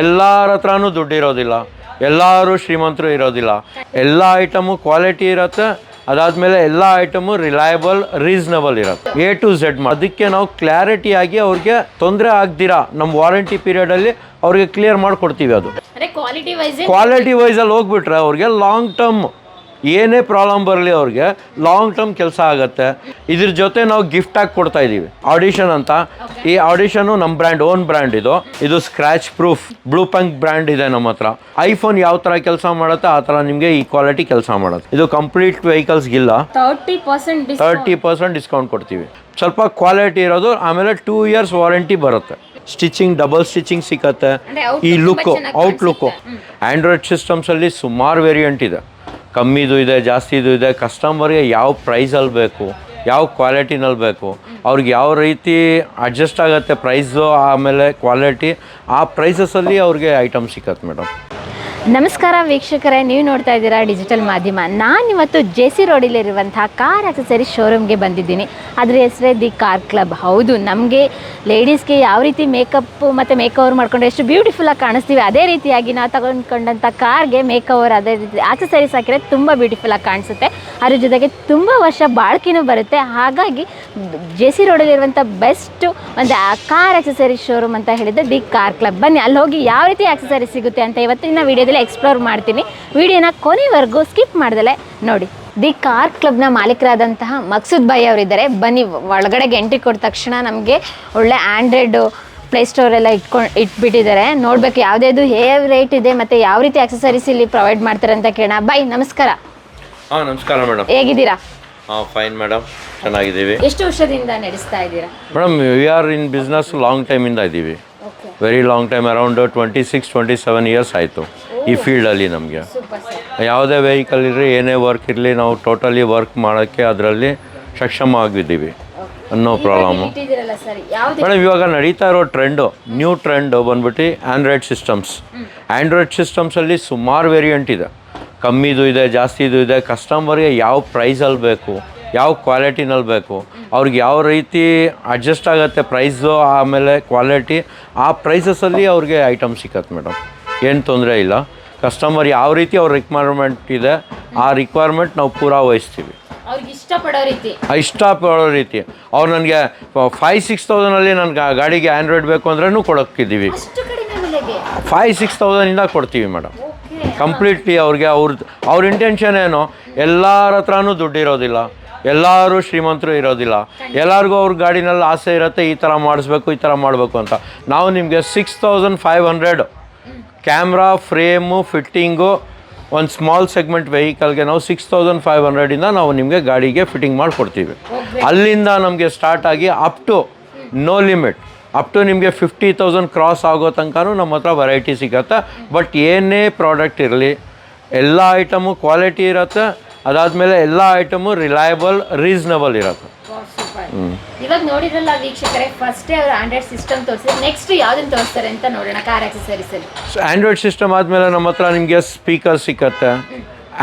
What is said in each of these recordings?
ಎಲ್ಲರ ಹತ್ರನೂ ದುಡ್ಡು ಇರೋದಿಲ್ಲ ಎಲ್ಲರೂ ಶ್ರೀಮಂತರು ಇರೋದಿಲ್ಲ. ಎಲ್ಲ ಐಟಮು ಕ್ವಾಲಿಟಿ ಇರುತ್ತೆ. ಅದಾದಮೇಲೆ ಎಲ್ಲ ಐಟಮು ರಿಲಯಬಲ್ ರೀಸನಬಲ್ ಇರುತ್ತೆ. ಎ ಟು ಝೆಡ್ ಅದಕ್ಕೆ ನಾವು ಕ್ಲಾರಿಟಿ ಆಗಿ ಅವ್ರಿಗೆ ತೊಂದರೆ ಆಗ್ದಿರಾ. ನಮ್ಮ ವಾರಂಟಿ ಪೀರಿಯಡಲ್ಲಿ ಅವ್ರಿಗೆ ಕ್ಲಿಯರ್ ಮಾಡಿಕೊಡ್ತೀವಿ ಅದು. ಕ್ವಾಲಿಟಿ ವೈಸಲ್ಲಿ ಹೋಗ್ಬಿಟ್ರೆ ಅವ್ರಿಗೆ ಲಾಂಗ್ ಟರ್ಮ್ ಏನೇ ಪ್ರಾಬ್ಲಮ್ ಬರಲಿ ಅವ್ರಿಗೆ ಲಾಂಗ್ ಟರ್ಮ್ ಕೆಲಸ ಆಗುತ್ತೆ. ಇದ್ರ ಜೊತೆ ನಾವು ಗಿಫ್ಟ್ ಆಗಿ ಕೊಡ್ತಾ ಇದ್ದೀವಿ ಆಡಿಷನ್ ಅಂತ. ಈ ಆಡಿಷನು ನಮ್ಮ ಬ್ರ್ಯಾಂಡ್ ಓನ್ ಬ್ರ್ಯಾಂಡ್ ಇದು. ಇದು scratch proof blue punk brand ಇದೆ ನಮ್ಮ ಹತ್ರ. ಐಫೋನ್ ಯಾವ ಥರ ಕೆಲಸ ಮಾಡುತ್ತೆ ಆ ಥರ ನಿಮಗೆ ಈ ಕ್ವಾಲಿಟಿ ಕೆಲಸ ಮಾಡುತ್ತೆ. ಇದು complete ವೆಹಿಕಲ್ಸ್ಗಿಲ್ಲ thirty percent thirty percent discount ಕೊಡ್ತೀವಿ. ಸ್ವಲ್ಪ ಕ್ವಾಲಿಟಿ ಇರೋದು ಆಮೇಲೆ ಟೂ ಇಯರ್ಸ್ ವಾರಂಟಿ ಬರುತ್ತೆ. ಸ್ಟಿಚಿಂಗ್ ಡಬಲ್ ಸ್ಟಿಚಿಂಗ್ ಸಿಕ್ಕತ್ತೆ ಈ look out look android android ಸಿಸ್ಟಮ್ಸಲ್ಲಿ ಸುಮಾರು ವೇರಿಯಂಟ್ ಇದೆ. ಕಮ್ಮಿದು ಇದೆ, ಜಾಸ್ತಿದು ಇದೆ ಕಸ್ಟಮರ್ಗೆ ಯಾವ ಪ್ರೈಸಲ್ಲಿ ಬೇಕು, ಯಾವ ಕ್ವಾಲಿಟಿನಲ್ಲಿ ಬೇಕು, ಅವ್ರಿಗೆ ಯಾವ ರೀತಿ ಅಡ್ಜಸ್ಟ್ ಆಗುತ್ತೆ ಪ್ರೈಸು ಆಮೇಲೆ ಕ್ವಾಲಿಟಿ ಆ ಪ್ರೈಸಸಲ್ಲಿ ಅವ್ರಿಗೆ ಐಟಮ್ ಸಿಕ್ಕತ್ತೆ ಮೇಡಮ್ ನಮಸ್ಕಾರ ವೀಕ್ಷಕರೇ, ನೀವು ನೋಡ್ತಾ ಇದ್ದೀರಾ ಡಿಜಿಟಲ್ ಮಾಧ್ಯಮ. ನಾನಿವತ್ತು ಜೆ ಸಿ ರೋಡಲ್ಲಿರುವಂತಹ ಕಾರ್ ಆಕ್ಸೆಸರಿ ಶೋರೂಮ್ಗೆ ಬಂದಿದ್ದೀನಿ. ಅದರ ಹೆಸರೇ ದಿ ಕಾರ್ ಕ್ಲಬ್ ಹೌದು, ನಮಗೆ ಲೇಡೀಸ್ಗೆ ಯಾವ ರೀತಿ ಮೇಕಪ್ ಮತ್ತು ಮೇಕವರ್ ಓವರ್ ಮಾಡ್ಕೊಂಡ್ರೆ ಎಷ್ಟು ಬ್ಯೂಟಿಫುಲ್ಲಾಗಿ ಕಾಣಿಸ್ತೀವಿ, ಅದೇ ರೀತಿಯಾಗಿ ನಾವು ತಗೊಂಡ್ಕೊಂಡಂಥ ಕಾರ್ಗೆ ಮೇಕವರ್ ಅದೇ ರೀತಿ ಆಕ್ಸೆಸರೀಸ್ ಹಾಕಿದ್ರೆ ತುಂಬ ಬ್ಯೂಟಿಫುಲ್ಲಾಗಿ ಕಾಣಿಸುತ್ತೆ. ಅದ್ರ ಜೊತೆಗೆ ತುಂಬ ವರ್ಷ ಬಾಳ್ಕಿನೂ ಬರುತ್ತೆ. ಹಾಗಾಗಿ ಜೆ ಸಿ ರೋಡಲ್ಲಿರುವಂಥ ಬೆಸ್ಟು ಒಂದು ಕಾರ್ ಆಕ್ಸೆಸರಿ ಶೋರೂಮ್ ಅಂತ ಹೇಳಿದ್ರೆ ದಿ ಕಾರ್ ಕ್ಲಬ್ ಬನ್ನಿ, ಅಲ್ಲಿ ಹೋಗಿ ಯಾವ ರೀತಿ ಆಕ್ಸೆಸರಿ ಸಿಗುತ್ತೆ ಅಂತ ಇವತ್ತಿನ ವಿಡಿಯೋದಲ್ಲಿ ಎಕ್ಸ್ಪ್ಲೋರ್ ಮಾಡ್ತೀನಿ. ವಿಡಿಯೋನ ಕೊನೆವರೆಗೂ ಸ್ಕಿಪ್ ಮಾಡ್ದಲೆ ನೋಡಿ. ದಿ ಕಾರ್ ಕ್ಲಬ್ನ ಮಾಲೀಕರಾದಂತಹ ಮಕ್ಸೂದ್ ಭಾಯ್ ಅವರಿದ್ದಾರೆ. ಬನ್ನಿ ಒಳಗಡೆಗೆ ಎಂಟ್ರಿ ಕೊಟ್ಟ ತಕ್ಷಣ ನಮಗೆ ಒಳ್ಳೆ ಆ್ಯಂಡ್ರಾಯ್ಡ್ ಪ್ಲೇಸ್ಟೋರ್ ಎಲ್ಲ ಇಟ್ಕೊಂಡು ಇಟ್ಬಿಟ್ಟಿದ್ದಾರೆ. ನೋಡ್ಬೇಕು ಯಾವುದ್ಯಾವುದು ಹೇವ್ ರೇಟ್ ಇದೆ ಮತ್ತು ಯಾವ ರೀತಿ ಆಕ್ಸೆಸರೀಸ್ ಇಲ್ಲಿ ಪ್ರೊವೈಡ್ ಮಾಡ್ತಾರೆ ಅಂತ ಕೇಳೋಣ. ಬೈ ನಮಸ್ಕಾರ. ಹಾಂ ನಮಸ್ಕಾರ ಮೇಡಮ್. ಹೇಗಿದ್ದೀರಾ? ಹಾಂ ಫೈನ್ ಮೇಡಮ್. ಚೆನ್ನಾಗಿದ್ದೀವಿ. ಎಷ್ಟು ವರ್ಷದಿಂದ ನಡೆಸ್ತಾ ಇದ್ದೀರಾ? Madam we are in business long ಟೈಮಿಂದ ಇದ್ದೀವಿ very long time around twenty six twenty seven years ಆಯಿತು. ಈ ಫೀಲ್ಡಲ್ಲಿ ನಮಗೆ. ಯಾವುದೇ ವೆಹಿಕಲ್ ಇರಲಿ ಏನೇ ವರ್ಕ್ ಇರಲಿ ನಾವು ಟೋಟಲಿ ವರ್ಕ್ ಮಾಡೋಕ್ಕೆ ಅದರಲ್ಲಿ ಸಕ್ಷಮ ಆಗಿದ್ದೀವಿ ಅನ್ನೋ ಪ್ರಾಬ್ಲಮ್ಮು ಮೇಡಮ್ ಇವಾಗ ನಡೀತಾ ಇರೋ ಟ್ರೆಂಡು ನ್ಯೂ ಟ್ರೆಂಡು ಬಂದ್ಬಿಟ್ಟು ಆ್ಯಂಡ್ರಾಯ್ಡ್ ಸಿಸ್ಟಮ್ಸ್ ಆ್ಯಂಡ್ರಾಯ್ಡ್ ಸಿಸ್ಟಮ್ಸಲ್ಲಿ ಸುಮಾರು ವೇರಿಯಂಟ್ ಇದೆ. ಕಮ್ಮಿದು ಇದೆ ಜಾಸ್ತಿದು ಇದೆ. ಕಸ್ಟಮರ್ಗೆ ಯಾವ ಪ್ರೈಸಲ್ಲಿ ಬೇಕು ಯಾವ ಕ್ವಾಲಿಟಿನಲ್ಲಿ ಬೇಕು ಅವ್ರಿಗೆ ಯಾವ ರೀತಿ ಅಡ್ಜಸ್ಟ್ ಆಗುತ್ತೆ ಪ್ರೈಸು ಆಮೇಲೆ ಕ್ವಾಲಿಟಿ ಆ ಪ್ರೈಸಸಲ್ಲಿ ಅವ್ರಿಗೆ ಐಟಮ್ ಸಿಕ್ಕತ್ತೆ ಮೇಡಮ್. ಏನು ತೊಂದರೆ ಇಲ್ಲ. ಕಸ್ಟಮರ್ ಯಾವ ರೀತಿ ಅವ್ರ ರಿಕ್ವೈರ್ಮೆಂಟ್ ಇದೆ ಆ ರಿಕ್ವೈರ್ಮೆಂಟ್ ನಾವು ಪೂರಾ ವಹಿಸ್ತೀವಿ. ಇಷ್ಟಪಡೋ ರೀತಿ. ಇಷ್ಟಪಡೋ ರೀತಿ. ಅವ್ರು ನನಗೆ ಫೈವ್ ಸಿಕ್ಸ್ ತೌಸಂಡಲ್ಲಿ ನನ್ನ ಗಾಡಿಗೆ ಆ್ಯಂಡ್ರಾಯ್ಡ್ ಬೇಕು ಅಂದ್ರೂ ಕೊಡೋಕ್ಕಿದ್ದೀವಿ. ಫೈವ್ ಸಿಕ್ಸ್ ತೌಸಂಡಿಂದ ಕೊಡ್ತೀವಿ ಮೇಡಮ್. ಕಂಪ್ಲೀಟ್ಲಿ ಅವ್ರಿಗೆ ಅವ್ರದ್ದು ಅವ್ರ ಇಂಟೆನ್ಷನ್ ಏನು? ಎಲ್ಲರ ಹತ್ರನೂ ದುಡ್ಡು ಇರೋದಿಲ್ಲ ಎಲ್ಲರೂ ಶ್ರೀಮಂತರು ಇರೋದಿಲ್ಲ. ಎಲ್ಲರಿಗೂ ಅವ್ರ ಗಾಡಿನಲ್ಲಿ ಆಸೆ ಇರುತ್ತೆ ಈ ಥರ ಮಾಡಿಸ್ಬೇಕು ಈ ಥರ ಮಾಡಬೇಕು ಅಂತ. ನಾವು ನಿಮಗೆ six thousand five hundred camera frame fitting ಒಂದು ಸ್ಮಾಲ್ ಸೆಗ್ಮೆಂಟ್ ವೆಹಿಕಲ್ಗೆ ನಾವು ಸಿಕ್ಸ್ ತೌಸಂಡ್ ಫೈವ್ ಹಂಡ್ರೆಡಿಂದ ನಾವು ನಿಮಗೆ ಗಾಡಿಗೆ ಫಿಟ್ಟಿಂಗ್ ಮಾಡಿಕೊಡ್ತೀವಿ. ಅಲ್ಲಿಂದ ನಮಗೆ ಸ್ಟಾರ್ಟ್ ಆಗಿ up to no limit up to ನಿಮಗೆ ಫಿಫ್ಟಿ ತೌಸಂಡ್ ಕ್ರಾಸ್ ಆಗೋ ತನಕನೂ ನಮ್ಮ ಹತ್ರ ವೆರೈಟಿ ಸಿಗತ್ತೆ. ಬಟ್ ಏನೇ ಪ್ರಾಡಕ್ಟ್ ಇರಲಿ ಎಲ್ಲ ಐಟಮು ಕ್ವಾಲಿಟಿ ಇರುತ್ತೆ. ಅದಾದಮೇಲೆ ಎಲ್ಲ ಐಟಮು ರಿಲಯಬಲ್ ರೀಸನಬಲ್ ಇರುತ್ತೆ. ಇವಾಗ ನೋಡಿದ್ರಲ್ಲ ವೀಕ್ಷಕರೇ ಫಸ್ಟ್ ಅವರು ಆಂಡ್ರಾಯ್ಡ್ ಸಿಸ್ಟಮ್ ತೋರಿಸಿದ್ರೆ ನೆಕ್ಸ್ಟ್ ಯಾವ್ದನ್ನ ತೋರಿಸ್ತಾರೆ ಅಂತ ನೋಡೋಣ ಕಾರ್ ಆಕ್ಸೆಸರೀಸ್ ಅಲ್ಲಿ. ಆ್ಯಂಡ್ರಾಯ್ಡ್ ಸಿಸ್ಟಮ್ ಆದಮೇಲೆ ನಮ್ಮ ಹತ್ರ ನಿಮಗೆ ಸ್ಪೀಕರ್ ಸಿಕ್ಕತ್ತೆ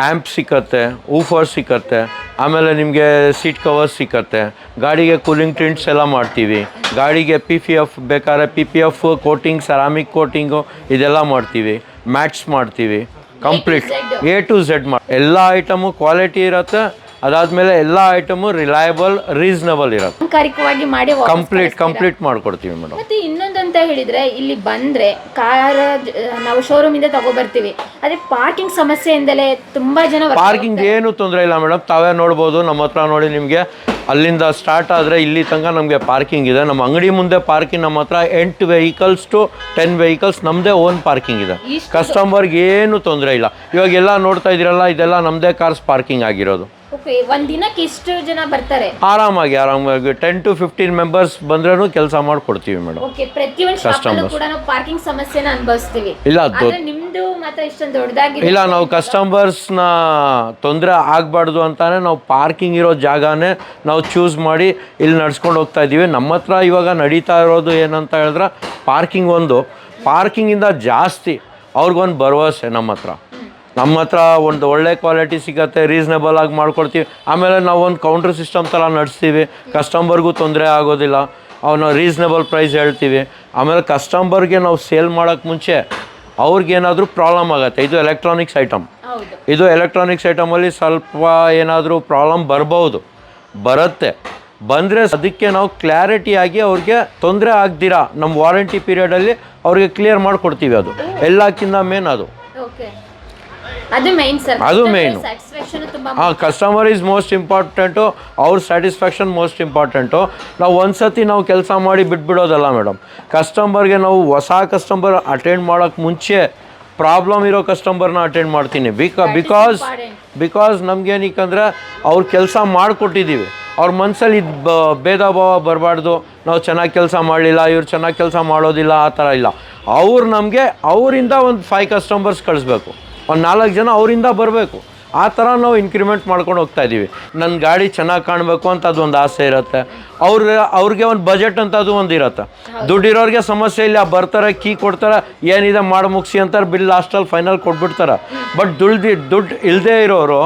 ಆ್ಯಂಪ್ ಸಿಕ್ಕತ್ತೆ ಊಫರ್ ಸಿಕ್ಕತ್ತೆ ಆಮೇಲೆ ನಿಮಗೆ ಸೀಟ್ ಕವರ್ಸ್ ಸಿಕ್ಕತ್ತೆ ಗಾಡಿಗೆ ಕೂಲಿಂಗ್ ಟಿಂಟ್ಸ್ ಎಲ್ಲ ಮಾಡ್ತೀವಿ. ಗಾಡಿಗೆ ಪಿ ಪಿ ಎಫ್ ಬೇಕಾದ್ರೆ P P F coating ceramic coating ಇದೆಲ್ಲ ಮಾಡ್ತೀವಿ. ಮ್ಯಾಟ್ಸ್ ಮಾಡ್ತೀವಿ. ಕಂಪ್ಲೀಟ್ ಎ ಟು ಝೆಡ್ ಮಾಡಿ ಎಲ್ಲ ಐಟಮು ಕ್ವಾಲಿಟಿ ಇರುತ್ತೆ. ಅದಾದಮೇಲೆ ಎಲ್ಲಾ ಐಟಮ್ ರಿಲಯಬಲ್ ರೀಸನಬಲ್ ಇರುತ್ತೆ. ಅಲಂಕಾರಿಕವಾಗಿ ಮಾಡಿ ವಾಪಸ್ ಕಂಪ್ಲೀಟ್ ಕಳಿಸ್ತೀರಾ? ಕಂಪ್ಲೀಟ್ ಮಾಡ್ಕೊಡ್ತೀವಿ ಮೇಡಮ್. ಮತ್ತೆ ಇನ್ನೊಂದಂತ ಹೇಳಿದ್ರೆ ಇಲ್ಲಿ ಬಂದ್ರೆ ಕಾರ್ ನಾವು ಶೋರೂಮ್ ಇಂದ ತಗೋಬರ್ತೀವಿ. ಅದೇ ಪಾರ್ಕಿಂಗ್ ಸಮಸ್ಯೆಯಿಂದಲೇ ತುಂಬಾ ಜನ. ಪಾರ್ಕಿಂಗ್ ಏನು ತೊಂದರೆ ಇಲ್ಲ ಮೇಡಮ್. ತಾವೇ ನೋಡ್ಬೋದು ನಮ್ಮ ಹತ್ರ ನೋಡಿ ನಿಮಗೆ ಅಲ್ಲಿಂದ ಸ್ಟಾರ್ಟ್ ಆದರೆ ಇಲ್ಲಿ ತನಕ ನಮಗೆ ಪಾರ್ಕಿಂಗ್ ಇದೆ. ನಮ್ಮ ಅಂಗಡಿ ಮುಂದೆ ಪಾರ್ಕಿಂಗ್ ನಮ್ಮ ಹತ್ರ ಎಂಟು ವೆಹಿಕಲ್ಸ್ ಟು ಟೆನ್ ವೆಹಿಕಲ್ಸ್ ನಮ್ಮದೇ ಓನ್ ಪಾರ್ಕಿಂಗ್ ಇದೆ. ಕಸ್ಟಮರ್ಗೆ ಏನು ತೊಂದರೆ ಇಲ್ಲ. ಇವಾಗ ಎಲ್ಲ ನೋಡ್ತಾ ಇದ್ದೀರಲ್ಲ ಇದೆಲ್ಲ ನಮ್ಮದೇ ಕಾರ್ಸ್ ಪಾರ್ಕಿಂಗ್ ಆಗಿರೋದು. ಓಕೆ ಒಂದಿನಕ್ಕೆ ದಿನಕ್ಕೆ ಇಷ್ಟು ಜನ ಬರ್ತಾರೆ? ಆರಾಮಾಗಿ ಆರಾಮಾಗಿ. ಟೆನ್ ಟು ಫಿಫ್ಟೀನ್ ಮೆಂಬರ್ಸ್ ಬಂದ್ರೂ ಕೆಲಸ ಮಾಡಿಕೊಡ್ತೀವಿ ಮೇಡಮ್. ಓಕೆ ಪ್ರತಿಯೊಂದು ಶಾಪ್ ಕೂಡ ನಾವು ಪಾರ್ಕಿಂಗ್ ಸಮಸ್ಯೆನ ಅನುಭವಿಸ್ತೀವಿ. ಇಲ್ಲ ಅದು- ಆದ್ರೆ ನಿಮ್ದು ಮಾತ್ರ ಇಷ್ಟೊಂದು ದೊಡ್ಡದಾಗಿ ಇಲ್ಲ ನಾವು ಕಸ್ಟಮರ್ಸ್ನ ತೊಂದರೆ ಆಗಬಾರ್ದು ಅಂತಾನೆ ನಾವು ಪಾರ್ಕಿಂಗ್ ಇರೋ ಜಾಗನೇ ನಾವು ಚೂಸ್ ಮಾಡಿ ಇಲ್ಲಿ ನಡ್ಸ್ಕೊಂಡು ಹೋಗ್ತಾ ಇದ್ದೀವಿ. ನಮ್ಮ ಹತ್ರ ಇವಾಗ ನಡೀತಾ ಇರೋದು ಏನಂತ ಹೇಳಿದ್ರೆ ಪಾರ್ಕಿಂಗ್ ಒಂದು. ಪಾರ್ಕಿಂಗಿಂದ ಜಾಸ್ತಿ ಅವ್ರಿಗೊಂದು ಭರವಸೆ ನಮ್ಮ ಹತ್ರ. ನಮ್ಮ ಹತ್ರ ಒಂದು ಒಳ್ಳೆ ಕ್ವಾಲಿಟಿ ಸಿಗತ್ತೆ ರೀಸನೇಬಲ್ ಆಗಿ ಮಾಡ್ಕೊಡ್ತೀವಿ. ಆಮೇಲೆ ನಾವು ಒಂದು ಕೌಂಟರ್ ಸಿಸ್ಟಮ್ ಥರ ನಡೆಸ್ತೀವಿ. ಕಸ್ಟಮರ್ಗೂ ತೊಂದರೆ ಆಗೋದಿಲ್ಲ. ಅವನ್ನ ರೀಸನೇಬಲ್ ಪ್ರೈಸ್ ಹೇಳ್ತೀವಿ. ಆಮೇಲೆ ಕಸ್ಟಮರ್ಗೆ ನಾವು ಸೇಲ್ ಮಾಡೋಕ್ಕೆ ಮುಂಚೆ ಅವ್ರಿಗೇನಾದರೂ ಪ್ರಾಬ್ಲಮ್ ಆಗುತ್ತೆ. ಇದು ಎಲೆಕ್ಟ್ರಾನಿಕ್ಸ್ ಐಟಮ್ ಇದು ಎಲೆಕ್ಟ್ರಾನಿಕ್ಸ್ ಐಟಮಲ್ಲಿ ಸ್ವಲ್ಪ ಏನಾದರೂ ಪ್ರಾಬ್ಲಮ್ ಬರ್ಬೋದು. ಬರುತ್ತೆ. ಬಂದರೆ ಅದಕ್ಕೆ ನಾವು ಕ್ಲಾರಿಟಿಯಾಗಿ ಅವ್ರಿಗೆ ತೊಂದರೆ ಆಗ್ದಿರಾ. ನಮ್ಮ ವಾರಂಟಿ ಪೀರಿಯಡಲ್ಲಿ ಅವ್ರಿಗೆ ಕ್ಲಿಯರ್ ಮಾಡಿಕೊಡ್ತೀವಿ ಅದು. ಎಲ್ಲಕ್ಕಿಂತ ಮೇನ್ ಅದು. ಓಕೆ ಅದು ಮೈನ್ ಸರ್ ಅದು main. ಸ್ಯಾಟಿಸ್ಫ್ಯಾಕ್ಷನ್ ತುಂಬಾ ಹಾಂ ಕಸ್ಟಮರ್ ಈಸ್ ಮೋಸ್ಟ್ ಇಂಪಾರ್ಟೆಂಟು ಅವ್ರ ಸ್ಯಾಟಿಸ್ಫ್ಯಾಕ್ಷನ್ ಮೋಸ್ಟ್ ಇಂಪಾರ್ಟೆಂಟು ನಾವು ಒಂದ್ಸತಿ ನಾವು ಕೆಲಸ ಮಾಡಿ ಬಿಟ್ಬಿಡೋದಲ್ಲ ಮೇಡಮ್ ಕಸ್ಟಮರ್ಗೆ ನಾವು ಹೊಸ ಕಸ್ಟಮರ್ ಅಟೆಂಡ್ ಮಾಡೋಕ್ಕೆ ಮುಂಚೆ ಪ್ರಾಬ್ಲಮ್ ಇರೋ ಕಸ್ಟಮರ್ನ ಅಟೆಂಡ್ ಮಾಡ್ತೀನಿ. ಬಿಕಾ ಬಿಕಾಸ್. ಬಿಕಾಸ್ ನಮ್ಗೇನಿಕ್ಕಂದ್ರೆ ಅವ್ರ ಕೆಲಸ ಮಾಡಿಕೊಟ್ಟಿದ್ದೀವಿ ಅವ್ರ ಮನಸ್ಸಲ್ಲಿ ಇದು ಬ ಭೇದ ಭಾವ ಬರಬಾರ್ದು. ನಾವು ಚೆನ್ನಾಗಿ ಕೆಲಸ ಮಾಡಲಿಲ್ಲ ಇವ್ರು ಚೆನ್ನಾಗಿ ಕೆಲಸ ಮಾಡೋದಿಲ್ಲ ಆ ಥರ ಇಲ್ಲ. ಅವ್ರು ನಮಗೆ ಅವರಿಂದ ಒಂದು ಫೈವ್ ಕಸ್ಟಮರ್ಸ್ ಕಳಿಸ್ಬೇಕು. ಒಂದು ನಾಲ್ಕು ಜನ ಅವರಿಂದ ಬರಬೇಕು. ಆ ಥರ ನಾವು ಇನ್ಕ್ರಿಮೆಂಟ್ ಮಾಡ್ಕೊಂಡು ಹೋಗ್ತಾ ಇದ್ದೀವಿ ನನ್ನ ಗಾಡಿ ಚೆನ್ನಾಗಿ ಕಾಣಬೇಕು ಅಂತ ಅದೊಂದು ಆಸೆ ಇರುತ್ತೆ. ಅವ್ರ ಅವ್ರಿಗೆ ಒಂದು ಬಜೆಟ್ ಅಂತ ಅದು ಒಂದು ಇರುತ್ತೆ. ದುಡ್ಡಿರೋರಿಗೆ ಸಮಸ್ಯೆ ಇಲ್ಲ ಬರ್ತಾರೆ ಕೀ ಕೊಡ್ತಾರೆ ಏನಿದೆ ಮಾಡಿ ಮುಗಿಸಿ ಅಂತಾರೆ ಬಿಲ್ ಲಾಸ್ಟಲ್ಲಿ ಫೈನಲ್ ಕೊಟ್ಬಿಡ್ತಾರೆ. ಬಟ್ ದುಡ್ದು ದುಡ್ಡು ಇಲ್ಲದೇ ಇರೋರು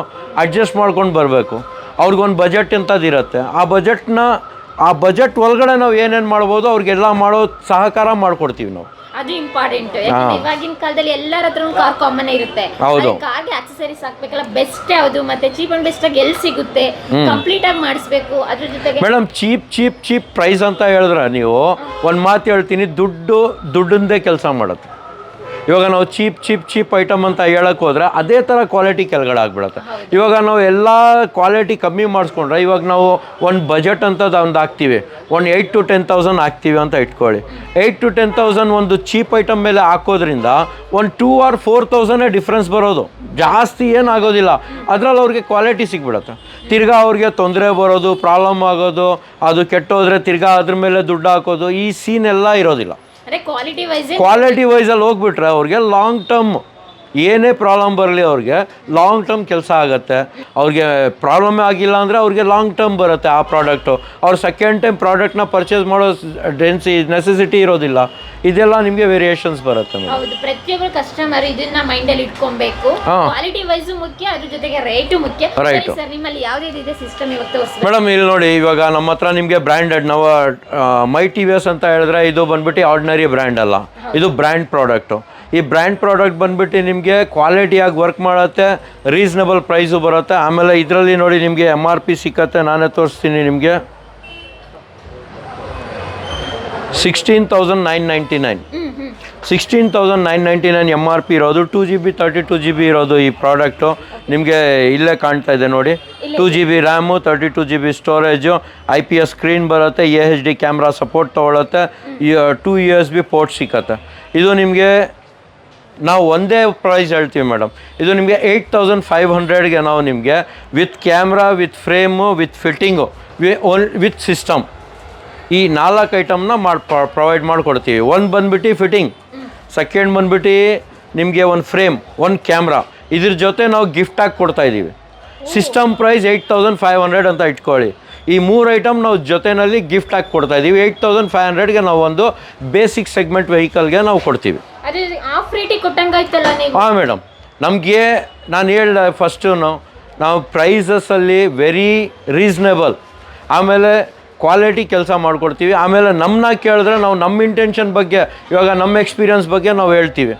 ಅಡ್ಜಸ್ಟ್ ಮಾಡ್ಕೊಂಡು ಬರಬೇಕು. ಅವ್ರಿಗೊಂದು ಬಜೆಟ್ ಅಂತದ್ದು ಇರುತ್ತೆ. ಆ ಬಜೆಟ್ನ ಆ ಬಜೆಟ್ ಒಳಗಡೆ ನಾವು ಏನೇನು ಮಾಡ್ಬೋದು ಅವ್ರಿಗೆಲ್ಲ ಮಾಡೋ ಸಹಕಾರ ಮಾಡಿಕೊಡ್ತೀವಿ ನಾವು. ಅದು ಇಂಪಾರ್ಟೆಂಟ್ ಯಾಕಂದ್ರೆ ಇವಾಗಿನ ಕಾಲದಲ್ಲಿ ಎಲ್ಲರ ಹತ್ರ ಕಾರ್ ಕಾಮನ್ ಇರುತ್ತೆ. ಹೌದು. ಕಾರ್ಗೆ ಆಕ್ಸೆಸರೀಸ್ ಹಾಕ್ಬೇಕಲ್ಲ ಬೆಸ್ಟ್ ಯಾವುದು? ಮತ್ತೆ ಚೀಪ್ ಅಂಡ್ ಬೆಸ್ಟ್ ಆಗಿ ಎಲ್ಲಿ ಸಿಗುತ್ತೆ? ಕಂಪ್ಲೀಟ್ ಆಗಿ ಮಾಡಿಸ್ಬೇಕು. ಅದ್ರ ಜೊತೆಗೆ madam cheap cheap cheap price ಅಂತ ಹೇಳಿದ್ರ ನೀವು ಒಂದು ಮಾತು ಹೇಳ್ತೀನಿ ದುಡ್ಡು ದುಡ್ಡಿಂದೇ ಕೆಲಸ ಮಾಡುತ್ತೆ. ಇವಾಗ ನಾವು ಚೀಪ್ ಚೀಪ್ ಚೀಪ್ ಐಟಮ್ ಅಂತ ಹೇಳಕ್ಕೆ ಹೋದ್ರೆ ಅದೇ ಥರ ಕ್ವಾಲಿಟಿ ಕೆಳಗಡೆ ಆಗ್ಬಿಡತ್ತೆ ಇವಾಗ ನಾವು ಎಲ್ಲ ಕ್ವಾಲಿಟಿ ಕಮ್ಮಿ ಮಾಡಿಸ್ಕೊಂಡ್ರೆ ಇವಾಗ ನಾವು ಒಂದು ಬಜೆಟ್ ಅಂತ ಒಂದು ಹಾಕ್ತೀವಿ. ಒಂದು ಏಯ್ಟ್ ಟು ಟೆನ್ ತೌಸಂಡ್ ಹಾಕ್ತೀವಿ ಅಂತ ಇಟ್ಕೊಳ್ಳಿ. ಏಯ್ಟ್ ಟು ಟೆನ್ ತೌಸಂಡ್ ಒಂದು ಚೀಪ್ ಐಟಮ್ ಮೇಲೆ ಹಾಕೋದ್ರಿಂದ ಒಂದು ಟೂ ಆರ್ ಫೋರ್ ತೌಸಂಡೇ ಡಿಫ್ರೆನ್ಸ್ ಬರೋದು. ಜಾಸ್ತಿ ಏನಾಗೋದಿಲ್ಲ ಅದರಲ್ಲಿ ಅವ್ರಿಗೆ ಕ್ವಾಲಿಟಿ ಸಿಗ್ಬಿಡುತ್ತೆ. ತಿರ್ಗಾ ಅವ್ರಿಗೆ ತೊಂದರೆ ಬರೋದು ಪ್ರಾಬ್ಲಮ್ ಆಗೋದು, ಅದು ಕೆಟ್ಟೋದ್ರೆ ತಿರ್ಗಾ ಅದ್ರ ಮೇಲೆ ದುಡ್ಡು ಹಾಕೋದು, ಈ ಸೀನ್ ಎಲ್ಲ ಇರೋದಿಲ್ಲ. ಕ್ವಾಲಿಟಿ ವೈಸ್ ಕ್ವಾಲಿಟಿ ವೈಸಲ್ಲಿ ಹೋಗ್ಬಿಟ್ರೆ ಅವ್ರಿಗೆ ಲಾಂಗ್ ಟರ್ಮ್ ಏನೇ ಪ್ರಾಬ್ಲಮ್ ಬರಲಿ ಅವ್ರಿಗೆ ಲಾಂಗ್ ಟರ್ಮ್ ಕೆಲಸ ಆಗುತ್ತೆ. ಅವ್ರಿಗೆ ಪ್ರಾಬ್ಲಮ್ ಆಗಿಲ್ಲ ಅಂದರೆ ಅವ್ರಿಗೆ ಲಾಂಗ್ ಟರ್ಮ್ ಬರುತ್ತೆ ಆ ಪ್ರಾಡಕ್ಟು ಅವ್ರು ಸೆಕೆಂಡ್ ಟೈಮ್ ಪ್ರಾಡಕ್ಟ್ನ ಪರ್ಚೇಸ್ ಮಾಡೋ ಡೆನ್ಸಿ ನೆಸೆಸಿಟಿ ಇರೋದಿಲ್ಲ. ಇದೆಲ್ಲ ನಿಮಗೆ ವೇರಿಯೇಷನ್ಸ್ ಬರುತ್ತೆ ಮೇಡಮ್. ಹೌದು ಪ್ರತಿಯೊಬ್ಬರು ಕಸ್ಟಮರ್ ಇದನ್ನ ಮೈಂಡ್ ಅಲ್ಲಿ ಇಟ್ಕೊಬೇಕು. ಕ್ವಾಲಿಟಿ ವೈಸ್ ಮುಖ್ಯ ಅದ್ರ ಜೊತೆಗೆ ರೇಟು ಮುಖ್ಯ. ಸರ್ ನಿಮ್ಮಲ್ಲಿ ಯಾವ್ದಿದೆ ಸಿಸ್ಟಮ್ ಇವತ್ತು ಮೇಡಮ್ ಇಲ್ಲಿ ನೋಡಿ ಇವಾಗ ನಮ್ಮ ಹತ್ರ ನಿಮಗೆ ಬ್ರ್ಯಾಂಡೆಡ್ ನಾವು ಮೈ ಟಿ ವಿ ಎಸ್ ಅಂತ ಹೇಳಿದ್ರೆ ಇದು ಬಂದ್ಬಿಟ್ಟು ಆರ್ಡಿನರಿ ಬ್ರ್ಯಾಂಡ್ ಅಲ್ಲ. ಇದು ಬ್ರ್ಯಾಂಡ್ ಪ್ರಾಡಕ್ಟು ಈ ಬ್ರ್ಯಾಂಡ್ ಪ್ರಾಡಕ್ಟ್ ಬಂದ್ಬಿಟ್ಟು ನಿಮಗೆ ಕ್ವಾಲಿಟಿಯಾಗಿ ವರ್ಕ್ ಮಾಡುತ್ತೆ ರೀಸ್ನಬಲ್ ಪ್ರೈಸು ಬರುತ್ತೆ. ಆಮೇಲೆ ಇದರಲ್ಲಿ ನೋಡಿ ನಿಮಗೆ ಎಂ ಆರ್ ಪಿ ಸಿಕ್ಕತ್ತೆ ನಾನೇ ತೋರಿಸ್ತೀನಿ ನಿಮಗೆ. Sixteen thousand nine ninety nine sixteen thousand nine ninety nine M R P ಇರೋದು. Two G B thirty two G B ಇರೋದು ಈ ಪ್ರಾಡಕ್ಟು. ನಿಮಗೆ ಇಲ್ಲೇ ಕಾಣ್ತಾ ಇದೆ ನೋಡಿ. Two G B RAM thirty two G B storage I P S screen ಬರುತ್ತೆ A H D camera support ತೊಗೊಳುತ್ತೆ two years S B port ಸಿಕ್ಕತ್ತೆ. ಇದು ನಿಮಗೆ ನಾವು ಒಂದೇ ಪ್ರೈಸ್ ಹೇಳ್ತೀವಿ ಮೇಡಮ್ ಇದು ನಿಮಗೆ ಏಯ್ಟ್ ತೌಸಂಡ್ ಫೈವ್ ಹಂಡ್ರೆಡ್ಗೆ ನಾವು ನಿಮಗೆ with camera with frame with fitting we own with system ಈ ನಾಲ್ಕು ಐಟಮ್ನ ಮಾಡಿ ಪ್ರೊವೈಡ್ ಮಾಡಿಕೊಡ್ತೀವಿ. ಒಂದು ಬಂದ್ಬಿಟ್ಟು ಫಿಟ್ಟಿಂಗ್ ಸೆಕೆಂಡ್ ಬಂದ್ಬಿಟ್ಟು ನಿಮಗೆ ಒಂದು ಫ್ರೇಮ್ ಒಂದು ಕ್ಯಾಮ್ರಾ ಇದ್ರ ಜೊತೆ ನಾವು ಗಿಫ್ಟಾಗಿ ಕೊಡ್ತಾ ಇದ್ದೀವಿ system price eight thousand five hundred ಅಂತ ಇಟ್ಕೊಳ್ಳಿ. ಈ ಮೂರು ಐಟಮ್ ನಾವು ಜೊತೆಯಲ್ಲಿ ಗಿಫ್ಟ್ ಆಗಿ ಕೊಡ್ತಾ ಇದ್ದೀವಿ ಏಯ್ಟ್ ತೌಸಂಡ್ ಫೈವ್ ಹಂಡ್ರೆಡ್ಗೆ ನಾವು ಒಂದು ಬೇಸಿಕ್ ಸೆಗ್ಮೆಂಟ್ ವೆಹಿಕಲ್ಗೆ ನಾವು ಕೊಡ್ತೀವಿ. ಹಾಂ ಮೇಡಮ್ ನಮಗೆ ನಾನು ಹೇಳ ಫಸ್ಟು ನಾವು ಪ್ರೈಸಸಲ್ಲಿ ವೆರಿ ರೀಸ್ನೇಬಲ್ ಆಮೇಲೆ ಕ್ವಾಲಿಟಿ ಕೆಲಸ ಮಾಡಿಕೊಡ್ತೀವಿ. ಆಮೇಲೆ ನಮ್ಮನ್ನ ಕೇಳಿದ್ರೆ ನಾವು ನಮ್ಮ ಇಂಟೆನ್ಷನ್ ಬಗ್ಗೆ, ಇವಾಗ ನಮ್ಮ ಎಕ್ಸ್ಪೀರಿಯನ್ಸ್ ಬಗ್ಗೆ ನಾವು ಹೇಳ್ತೀವಿ.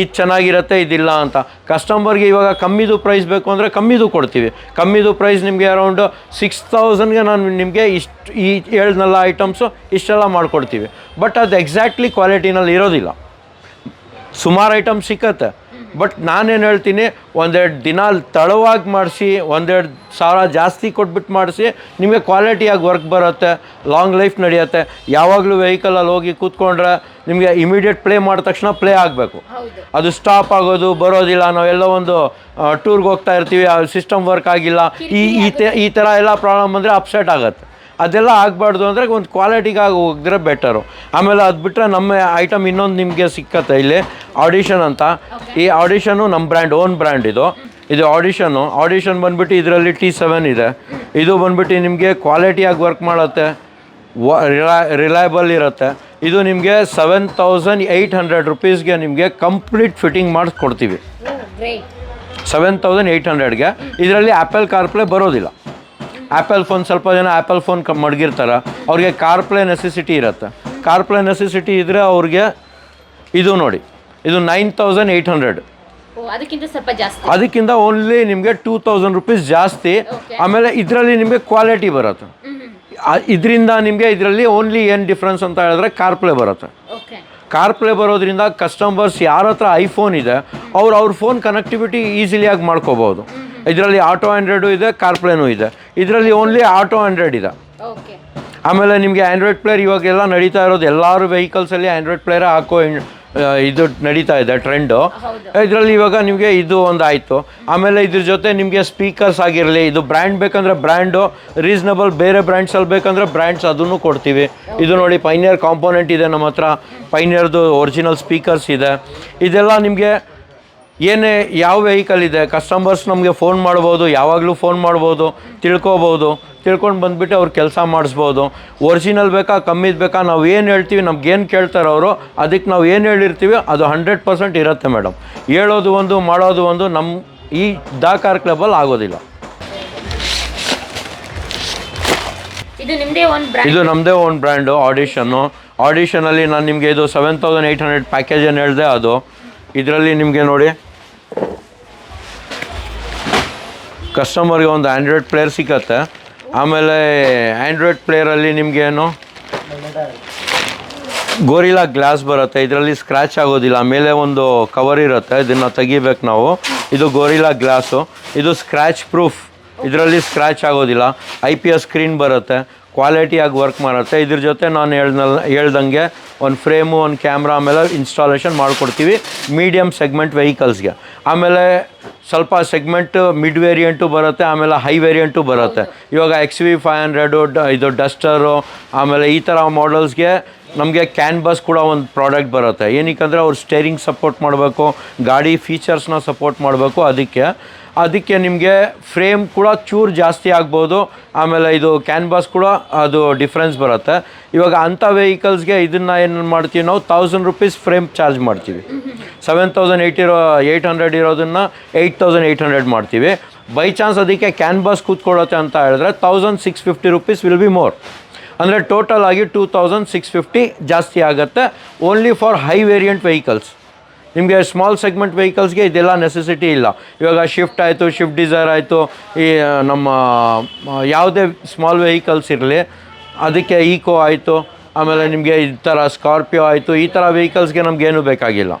ಇದು ಚೆನ್ನಾಗಿರುತ್ತೆ, ಇದಿಲ್ಲ ಅಂತ. ಕಸ್ಟಮರ್ಗೆ ಇವಾಗ ಕಮ್ಮಿದು ಪ್ರೈಸ್ ಬೇಕು ಅಂದರೆ ಕಮ್ಮಿದು ಕೊಡ್ತೀವಿ. ಕಮ್ಮಿದು ಪ್ರೈಸ್ ನಿಮಗೆ ಅರೌಂಡ್ ಸಿಕ್ಸ್ ತೌಸಂಡ್ಗೆ ನಾನು ನಿಮಗೆ ಇಷ್ಟು ಈ ಹೇಳ್ದಲ್ಲ ಐಟಮ್ಸು ಇಷ್ಟೆಲ್ಲ ಮಾಡಿಕೊಡ್ತೀವಿ. ಬಟ್ ಅದು ಎಕ್ಸಾಕ್ಟ್ಲಿ ಕ್ವಾಲಿಟಿನಲ್ಲಿ ಇರೋದಿಲ್ಲ. ಸುಮಾರು ಐಟಮ್ ಸಿಕ್ಕತ್ತೆ. ಬಟ್ ನಾನೇನು ಹೇಳ್ತೀನಿ ಒಂದೆರಡು ದಿನ ತಳವಾಗಿ ಮಾಡಿಸಿ ಒಂದೆರಡು ಸಾವಿರ ಜಾಸ್ತಿ ಕೊಟ್ಬಿಟ್ಟು ಮಾಡಿಸಿ ನಿಮಗೆ ಕ್ವಾಲಿಟಿಯಾಗಿ ವರ್ಕ್ ಬರುತ್ತೆ ಲಾಂಗ್ ಲೈಫ್ ನಡೆಯುತ್ತೆ. ಯಾವಾಗಲೂ ವೆಹಿಕಲಲ್ಲಿ ಹೋಗಿ ಕೂತ್ಕೊಂಡ್ರೆ ನಿಮಗೆ ಇಮಿಡಿಯೇಟ್ ಪ್ಲೇ ಮಾಡಿದ ತಕ್ಷಣ ಪ್ಲೇ ಆಗಬೇಕು. ಅದು ಸ್ಟಾಪ್ ಆಗೋದು ಬರೋದಿಲ್ಲ ನಾವೆಲ್ಲೋ ಒಂದು ಟೂರ್ಗೆ ಹೋಗ್ತಾ ಇರ್ತೀವಿ ಆ ಸಿಸ್ಟಮ್ ವರ್ಕ್ ಆಗಿಲ್ಲ ಈ ಈ ಥರ ಎಲ್ಲ ಪ್ರಾಬ್ಲಮ್ ಬಂದರೆ ಅಪ್ಸೆಟ್ ಆಗುತ್ತೆ. ಅದೆಲ್ಲ ಆಗಬಾರ್ದು ಅಂದರೆ ಒಂದು ಕ್ವಾಲಿಟಿಗಾಗಿ ಹೋಗಿದ್ರೆ ಬೆಟರು ಆಮೇಲೆ ಅದು ಬಿಟ್ಟರೆ ನಮ್ಮ ಐಟಮ್ ಇನ್ನೊಂದು ನಿಮಗೆ ಸಿಕ್ಕತ್ತೆ ಇಲ್ಲಿ ಆಡಿಷನ್ ಅಂತ. ಈ ಆಡಿಷನು ನಮ್ಮ ಬ್ರ್ಯಾಂಡ್ ಓನ್ ಬ್ರ್ಯಾಂಡ್ ಇದು. ಇದು ಆಡಿಷನು ಆಡಿಷನ್ ಬಂದ್ಬಿಟ್ಟು ಇದರಲ್ಲಿ ಟಿ ಸೆವೆನ್ ಇದೆ. ಇದು ಬಂದ್ಬಿಟ್ಟು ನಿಮಗೆ ಕ್ವಾಲಿಟಿಯಾಗಿ ವರ್ಕ್ ಮಾಡುತ್ತೆ. ರಿಲಯಬಲ್ ಇರುತ್ತೆ. ಇದು ನಿಮಗೆ ಸೆವೆನ್ ತೌಸಂಡ್ ಏಯ್ಟ್ ಹಂಡ್ರೆಡ್ ರುಪೀಸ್ಗೆ ನಿಮಗೆ ಕಂಪ್ಲೀಟ್ ಫಿಟ್ಟಿಂಗ್ ಮಾಡಿಸ್ಕೊಡ್ತೀವಿ ಸೆವೆನ್ ತೌಸಂಡ್ ಏಯ್ಟ್ ಹಂಡ್ರೆಡ್ಗೆ ಇದರಲ್ಲಿ ಆ್ಯಪಲ್ ಕಾರ್ಪ್ಲೇ ಬರೋದಿಲ್ಲ. ಆ್ಯಪಲ್ ಫೋನ್ ಸ್ವಲ್ಪ ಜನ ಆ್ಯಪಲ್ ಫೋನ್ ಕ ಮಡಗಿರ್ತಾರೆ. ಅವ್ರಿಗೆ ಕಾರ್ಪ್ಲೇ ನೆಸೆಸಿಟಿ ಇರುತ್ತೆ. ಕಾರ್ಪ್ಲೇ ನೆಸೆಸಿಟಿ ಇದ್ದರೆ ಅವ್ರಿಗೆ ಇದು ನೋಡಿ ಇದು ನೈನ್ ತೌಸಂಡ್ ಏಯ್ಟ್ ಹಂಡ್ರೆಡ್ ಅದಕ್ಕಿಂತ ಸ್ವಲ್ಪ ಜಾಸ್ತಿ. ಅದಕ್ಕಿಂತ ಓನ್ಲಿ ನಿಮಗೆ ಟೂ ತೌಸಂಡ್ ರುಪೀಸ್ ಜಾಸ್ತಿ. ಆಮೇಲೆ ಇದರಲ್ಲಿ ನಿಮಗೆ ಕ್ವಾಲಿಟಿ ಬರುತ್ತೆ. ಇದರಿಂದ ನಿಮಗೆ ಇದರಲ್ಲಿ ಓನ್ಲಿ ಏನು ಡಿಫ್ರೆನ್ಸ್ ಅಂತ ಹೇಳಿದ್ರೆ ಕಾರ್ಪ್ಲೇ ಬರುತ್ತೆ. ಓಕೆ ಕಾರ್ಪ್ಲೇ ಬರೋದ್ರಿಂದ ಕಸ್ಟಮರ್ಸ್ ಯಾರ ಹತ್ರ ಐಫೋನ್ ಇದೆ ಅವ್ರು ಅವ್ರ ಫೋನ್ ಕನೆಕ್ಟಿವಿಟಿ ಈಸಿಲಿಯಾಗಿ ಮಾಡ್ಕೋಬೋದು. ಇದರಲ್ಲಿ ಆಟೋ ಆ್ಯಂಡ್ರಾಯ್ಡು ಇದೆ ಕಾರ್ಪ್ಲೇನೂ ಇದೆ. ಇದರಲ್ಲಿ ಓನ್ಲಿ ಆಟೋ ಆ್ಯಂಡ್ರಾಯ್ಡ್ ಇದೆ. ಆಮೇಲೆ ನಿಮಗೆ ಆ್ಯಂಡ್ರಾಯ್ಡ್ ಪ್ಲೇಯರ್ ಇವಾಗೆಲ್ಲ ನಡೀತಾ ಇರೋದು ಎಲ್ಲರೂ ವೆಹಿಕಲ್ಸಲ್ಲಿ ಆ್ಯಂಡ್ರಾಯ್ಡ್ ಪ್ಲೇಯರ್ ಹಾಕೋ ಇದು ನಡೀತಾ ಇದೆ ಟ್ರೆಂಡು ಇದರಲ್ಲಿ ಇವಾಗ ನಿಮಗೆ ಇದು ಒಂದು ಆಯಿತು. ಆಮೇಲೆ ಇದ್ರ ಜೊತೆ ನಿಮಗೆ ಸ್ಪೀಕರ್ಸ್ ಆಗಿರಲಿ ಇದು ಬ್ರ್ಯಾಂಡ್ ಬೇಕಂದ್ರೆ ಬ್ರ್ಯಾಂಡು ರೀಸ್ನಬಲ್ ಬೇರೆ ಬ್ರ್ಯಾಂಡ್ಸಲ್ಲಿ ಬೇಕಂದ್ರೆ ಬ್ರ್ಯಾಂಡ್ಸ್ ಅದನ್ನು ಕೊಡ್ತೀವಿ. ಇದು ನೋಡಿ ಪೈನಿಯರ್ ಕಾಂಪೋನೆಂಟ್ ಇದೆ ನಮ್ಮ ಹತ್ರ ಪೈನಿಯರ್ದು ಒರಿಜಿನಲ್ ಸ್ಪೀಕರ್ಸ್ ಇದೆ. ಇದೆಲ್ಲ ನಿಮಗೆ ಏನೇ ಯಾವ ವೆಹಿಕಲ್ ಇದೆ ಕಸ್ಟಮರ್ಸ್ ನಮಗೆ ಫೋನ್ ಮಾಡ್ಬೋದು ಯಾವಾಗಲೂ ಫೋನ್ ಮಾಡ್ಬೋದು ತಿಳ್ಕೊಬೋದು ತಿಳ್ಕೊಂಡು ಬಂದುಬಿಟ್ಟು ಅವ್ರು ಕೆಲಸ ಮಾಡಿಸ್ಬೋದು. ಒರಿಜಿನಲ್ ಬೇಕಾ ಕಮ್ಮಿದು ಬೇಕಾ ನಾವು ಏನು ಹೇಳ್ತೀವಿ ನಮ್ಗೇನು ಏನು ಕೇಳ್ತಾರೆ ಅವರು ಅದಕ್ಕೆ ನಾವು ಏನು ಹೇಳಿರ್ತೀವಿ ಅದು ಹಂಡ್ರೆಡ್ ಪರ್ಸೆಂಟ್ ಇರುತ್ತೆ ಮೇಡಮ್ ಹೇಳೋದು ಒಂದು ಮಾಡೋದು ಒಂದು ನಮ್ಮ ಈ ದಾಕಾರ್ ಕ್ಲಬ್ಬಲ್ಲಿ ಆಗೋದಿಲ್ಲ. ಇದು ನಿಮ್ಮದೇ ಒಂದು ಬ್ರ್ಯಾಂಡು ಆಡಿಷನ್ನು ಆಡಿಷನಲ್ಲಿ ನಾನು ನಿಮಗೆ ಇದು seven thousand eight hundred package ಏನು ಹೇಳಿದೆ ಅದು. ಇದರಲ್ಲಿ ನಿಮಗೆ ನೋಡಿ ಕಸ್ಟಮರ್ಗೆ ಒಂದು ಆ್ಯಂಡ್ರಾಯ್ಡ್ ಪ್ಲೇಯರ್ ಸಿಕ್ಕತ್ತೆ ಆಮೇಲೆ ಆ್ಯಂಡ್ರಾಯ್ಡ್ ಪ್ಲೇಯರಲ್ಲಿ ನಿಮಗೆ ಏನು ಗೋರಿಲಾ ಗ್ಲಾಸ್ ಬರುತ್ತೆ. ಇದರಲ್ಲಿ ಸ್ಕ್ರ್ಯಾಚ್ ಆಗೋದಿಲ್ಲ. ಮೇಲೆ ಒಂದು ಕವರ್ ಇರುತ್ತೆ. ಇದನ್ನು ತೆಗಿಬೇಕು ನಾವು. ಇದು ಗೋರಿಲಾ ಗ್ಲಾಸು ಇದು ಸ್ಕ್ರ್ಯಾಚ್ ಪ್ರೂಫ್ ಇದರಲ್ಲಿ ಸ್ಕ್ರ್ಯಾಚ್ ಆಗೋದಿಲ್ಲ. ಐ ಪಿ ಎಸ್ ಸ್ಕ್ರೀನ್ ಬರುತ್ತೆ. ಕ್ವಾಲಿಟಿಯಾಗಿ ವರ್ಕ್ ಮಾಡುತ್ತೆ. ಇದ್ರ ಜೊತೆ ನಾನು ಹೇಳ್ದಲ್, ಹೇಳ್ದಂಗೆ ಒಂದು ಫ್ರೇಮು ಒಂದು ಕ್ಯಾಮ್ರಾ ಆಮೇಲೆ ಇನ್ಸ್ಟಾಲೇಷನ್ ಮಾಡಿಕೊಡ್ತೀವಿ. ಮೀಡಿಯಮ್ ಸೆಗ್ಮೆಂಟ್ ವೆಹಿಕಲ್ಸ್ಗೆ ಆಮೇಲೆ ಸ್ವಲ್ಪ ಸೆಗ್ಮೆಂಟ್ ಮಿಡ್ ವೇರಿಯಂಟು ಬರುತ್ತೆ, ಆಮೇಲೆ ಹೈ ವೇರಿಯಂಟು ಬರುತ್ತೆ. ಇವಾಗ ಎಕ್ಸ್ ವಿ ಫೈವ್ ಹಂಡ್ರೆಡು ಇದು ಡಸ್ಟರು ಆಮೇಲೆ ಈ ಥರ ಮಾಡಲ್ಸ್ಗೆ ನಮಗೆ ಕ್ಯಾನ್ಬಸ್ ಕೂಡ ಒಂದು ಪ್ರಾಡಕ್ಟ್ ಬರುತ್ತೆ. ಏನಕ್ಕಂದರೆ ಅವ್ರು ಸ್ಟೇರಿಂಗ್ ಸಪೋರ್ಟ್ ಮಾಡಬೇಕು, ಗಾಡಿ ಫೀಚರ್ಸ್ನ ಸಪೋರ್ಟ್ ಮಾಡಬೇಕು, ಅದಕ್ಕೆ ಅದಕ್ಕೆ ನಿಮಗೆ ಫ್ರೇಮ್ ಕೂಡ ಚೂರು ಜಾಸ್ತಿ ಆಗ್ಬೋದು. ಆಮೇಲೆ ಇದು ಕ್ಯಾನ್ವಾಸ್ ಕೂಡ ಅದು ಡಿಫ್ರೆನ್ಸ್ ಬರುತ್ತೆ. ಇವಾಗ ಅಂಥ ವೆಹಿಕಲ್ಸ್ಗೆ ಇದನ್ನು ಏನು ಮಾಡ್ತೀವಿ ನಾವು? ತೌಸಂಡ್ ರುಪೀಸ್ ಫ್ರೇಮ್ ಚಾರ್ಜ್ ಮಾಡ್ತೀವಿ. ಸೆವೆನ್ ತೌಸಂಡ್ ಏಯ್ಟ್ ಇರೋ ಏಯ್ಟ್ ಹಂಡ್ರೆಡ್ ಇರೋದನ್ನು ಏಯ್ಟ್ ತೌಸಂಡ್ ಏಯ್ಟ್ ಹಂಡ್ರೆಡ್ ಮಾಡ್ತೀವಿ. ಬೈ ಚಾನ್ಸ್ ಅದಕ್ಕೆ ಕ್ಯಾನ್ವಾಸ್ ಕೂತ್ಕೊಳ್ಳುತ್ತೆ ಅಂತ ಹೇಳಿದ್ರೆ thousand six fifty rupees will be more ಅಂದರೆ ಟೋಟಲ್ ಆಗಿ ಟೂ ತೌಸಂಡ್ ಸಿಕ್ಸ್ ಫಿಫ್ಟಿ ಜಾಸ್ತಿ ಆಗುತ್ತೆ. Only for high variant vehicles ನಿಮಗೆ ಸ್ಮಾಲ್ ಸೆಗ್ಮೆಂಟ್ ವೆಹಿಕಲ್ಸ್ಗೆ ಇದೆಲ್ಲ ನೆಸೆಸಿಟಿ ಇಲ್ಲ. ಇವಾಗ ಶಿಫ್ಟ್ ಆಯಿತು ಶಿಫ್ಟ್ ಡಿಸೈರ್ ಆಯಿತು, ಈ ನಮ್ಮ ಯಾವುದೇ ಸ್ಮಾಲ್ ವೆಹಿಕಲ್ಸ್ ಇರಲಿ, ಅದಕ್ಕೆ ಈಕೋ ಆಯಿತು, ಆಮೇಲೆ ನಿಮಗೆ ಈ ಥರ ಸ್ಕಾರ್ಪಿಯೋ ಆಯಿತು, ಈ ಥರ ವೆಹಿಕಲ್ಸ್ಗೆ ನಮಗೇನು ಬೇಕಾಗಿಲ್ಲ.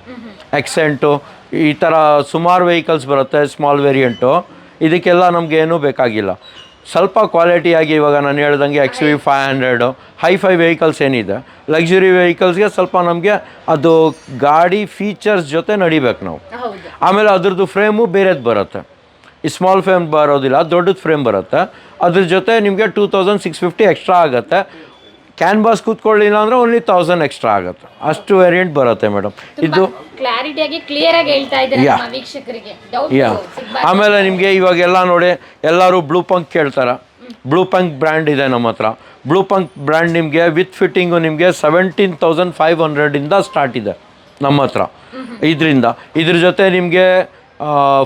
ಎಕ್ಸೆಂಟು ಈ ಥರ ಸುಮಾರು ವೆಹಿಕಲ್ಸ್ ಬರುತ್ತೆ ಸ್ಮಾಲ್ ವೇರಿಯಂಟು ಇದಕ್ಕೆಲ್ಲ ನಮಗೇನು ಬೇಕಾಗಿಲ್ಲ. ಸ್ವಲ್ಪ ಕ್ವಾಲಿಟಿಯಾಗಿ ಇವಾಗ ನಾನು ಹೇಳ್ದಂಗೆ X V five hundred hi fi vehicles ಏನಿದೆ. ಲಕ್ಸುರಿ ವೆಹಿಕಲ್ಸ್ಗೆ ಸ್ವಲ್ಪ ನಮಗೆ ಅದು ಗಾಡಿ ಫೀಚರ್ಸ್ ಜೊತೆ ನಡಿಬೇಕು ನಾವು. ಆಮೇಲೆ ಅದ್ರದ್ದು ಫ್ರೇಮು ಬೇರೆದು ಬರುತ್ತೆ. ಈ ಸ್ಮಾಲ್ ಫ್ರೇಮ್ ಬರೋದಿಲ್ಲ ದೊಡ್ಡದು ಫ್ರೇಮ್ ಬರುತ್ತೆ. ಅದ್ರ ಜೊತೆ ನಿಮಗೆ two thousand six fifty extra ಆಗುತ್ತೆ. ಕ್ಯಾನ್ವಾಸ್ ಕೂತ್ಕೊಳ್ಳಿಲ್ಲ ಅಂದರೆ ಓನ್ಲಿ ತೌಸಂಡ್ ಎಕ್ಸ್ಟ್ರಾ ಆಗುತ್ತೆ. ಅಷ್ಟು ವೇರಿಯಂಟ್ ಬರುತ್ತೆ ಮೇಡಮ್ ಇದು ಕ್ಲಾರಿಟಿಯಾಗಿ ಕ್ಲಿಯರ್ ಆಗಿ ಹೇಳ್ತಾ ಇದ್ದಾರೆ Yeah. ನಮ್ಮ ವೀಕ್ಷಕರಿಗೆ. ಡೌಟ್ ಯಾ ಆಮೇಲೆ ನಿಮಗೆ ಇವಾಗ ಎಲ್ಲ ನೋಡಿ ಎಲ್ಲರೂ ಬ್ಲೂ ಪಂಕ್ ಕೇಳ್ತಾರೆ? ಬ್ಲೂ ಪಂಕ್ ಬ್ರ್ಯಾಂಡ್ ಇದೆ ನಮ್ಮ ಹತ್ರ. ಬ್ಲೂ ಪಂಕ್ ಬ್ರ್ಯಾಂಡ್ ನಿಮಗೆ ವಿತ್ ಫಿಟ್ಟಿಂಗು ನಿಮಗೆ ಸೆವೆಂಟೀನ್ ತೌಸಂಡ್ ಫೈವ್ ಹಂಡ್ರೆಡಿಂದ ಸ್ಟಾರ್ಟ್ ಇದೆ ನಮ್ಮ ಹತ್ರ. ಇದರಿಂದ. ಇದ್ರ ಜೊತೆ ನಿಮಗೆ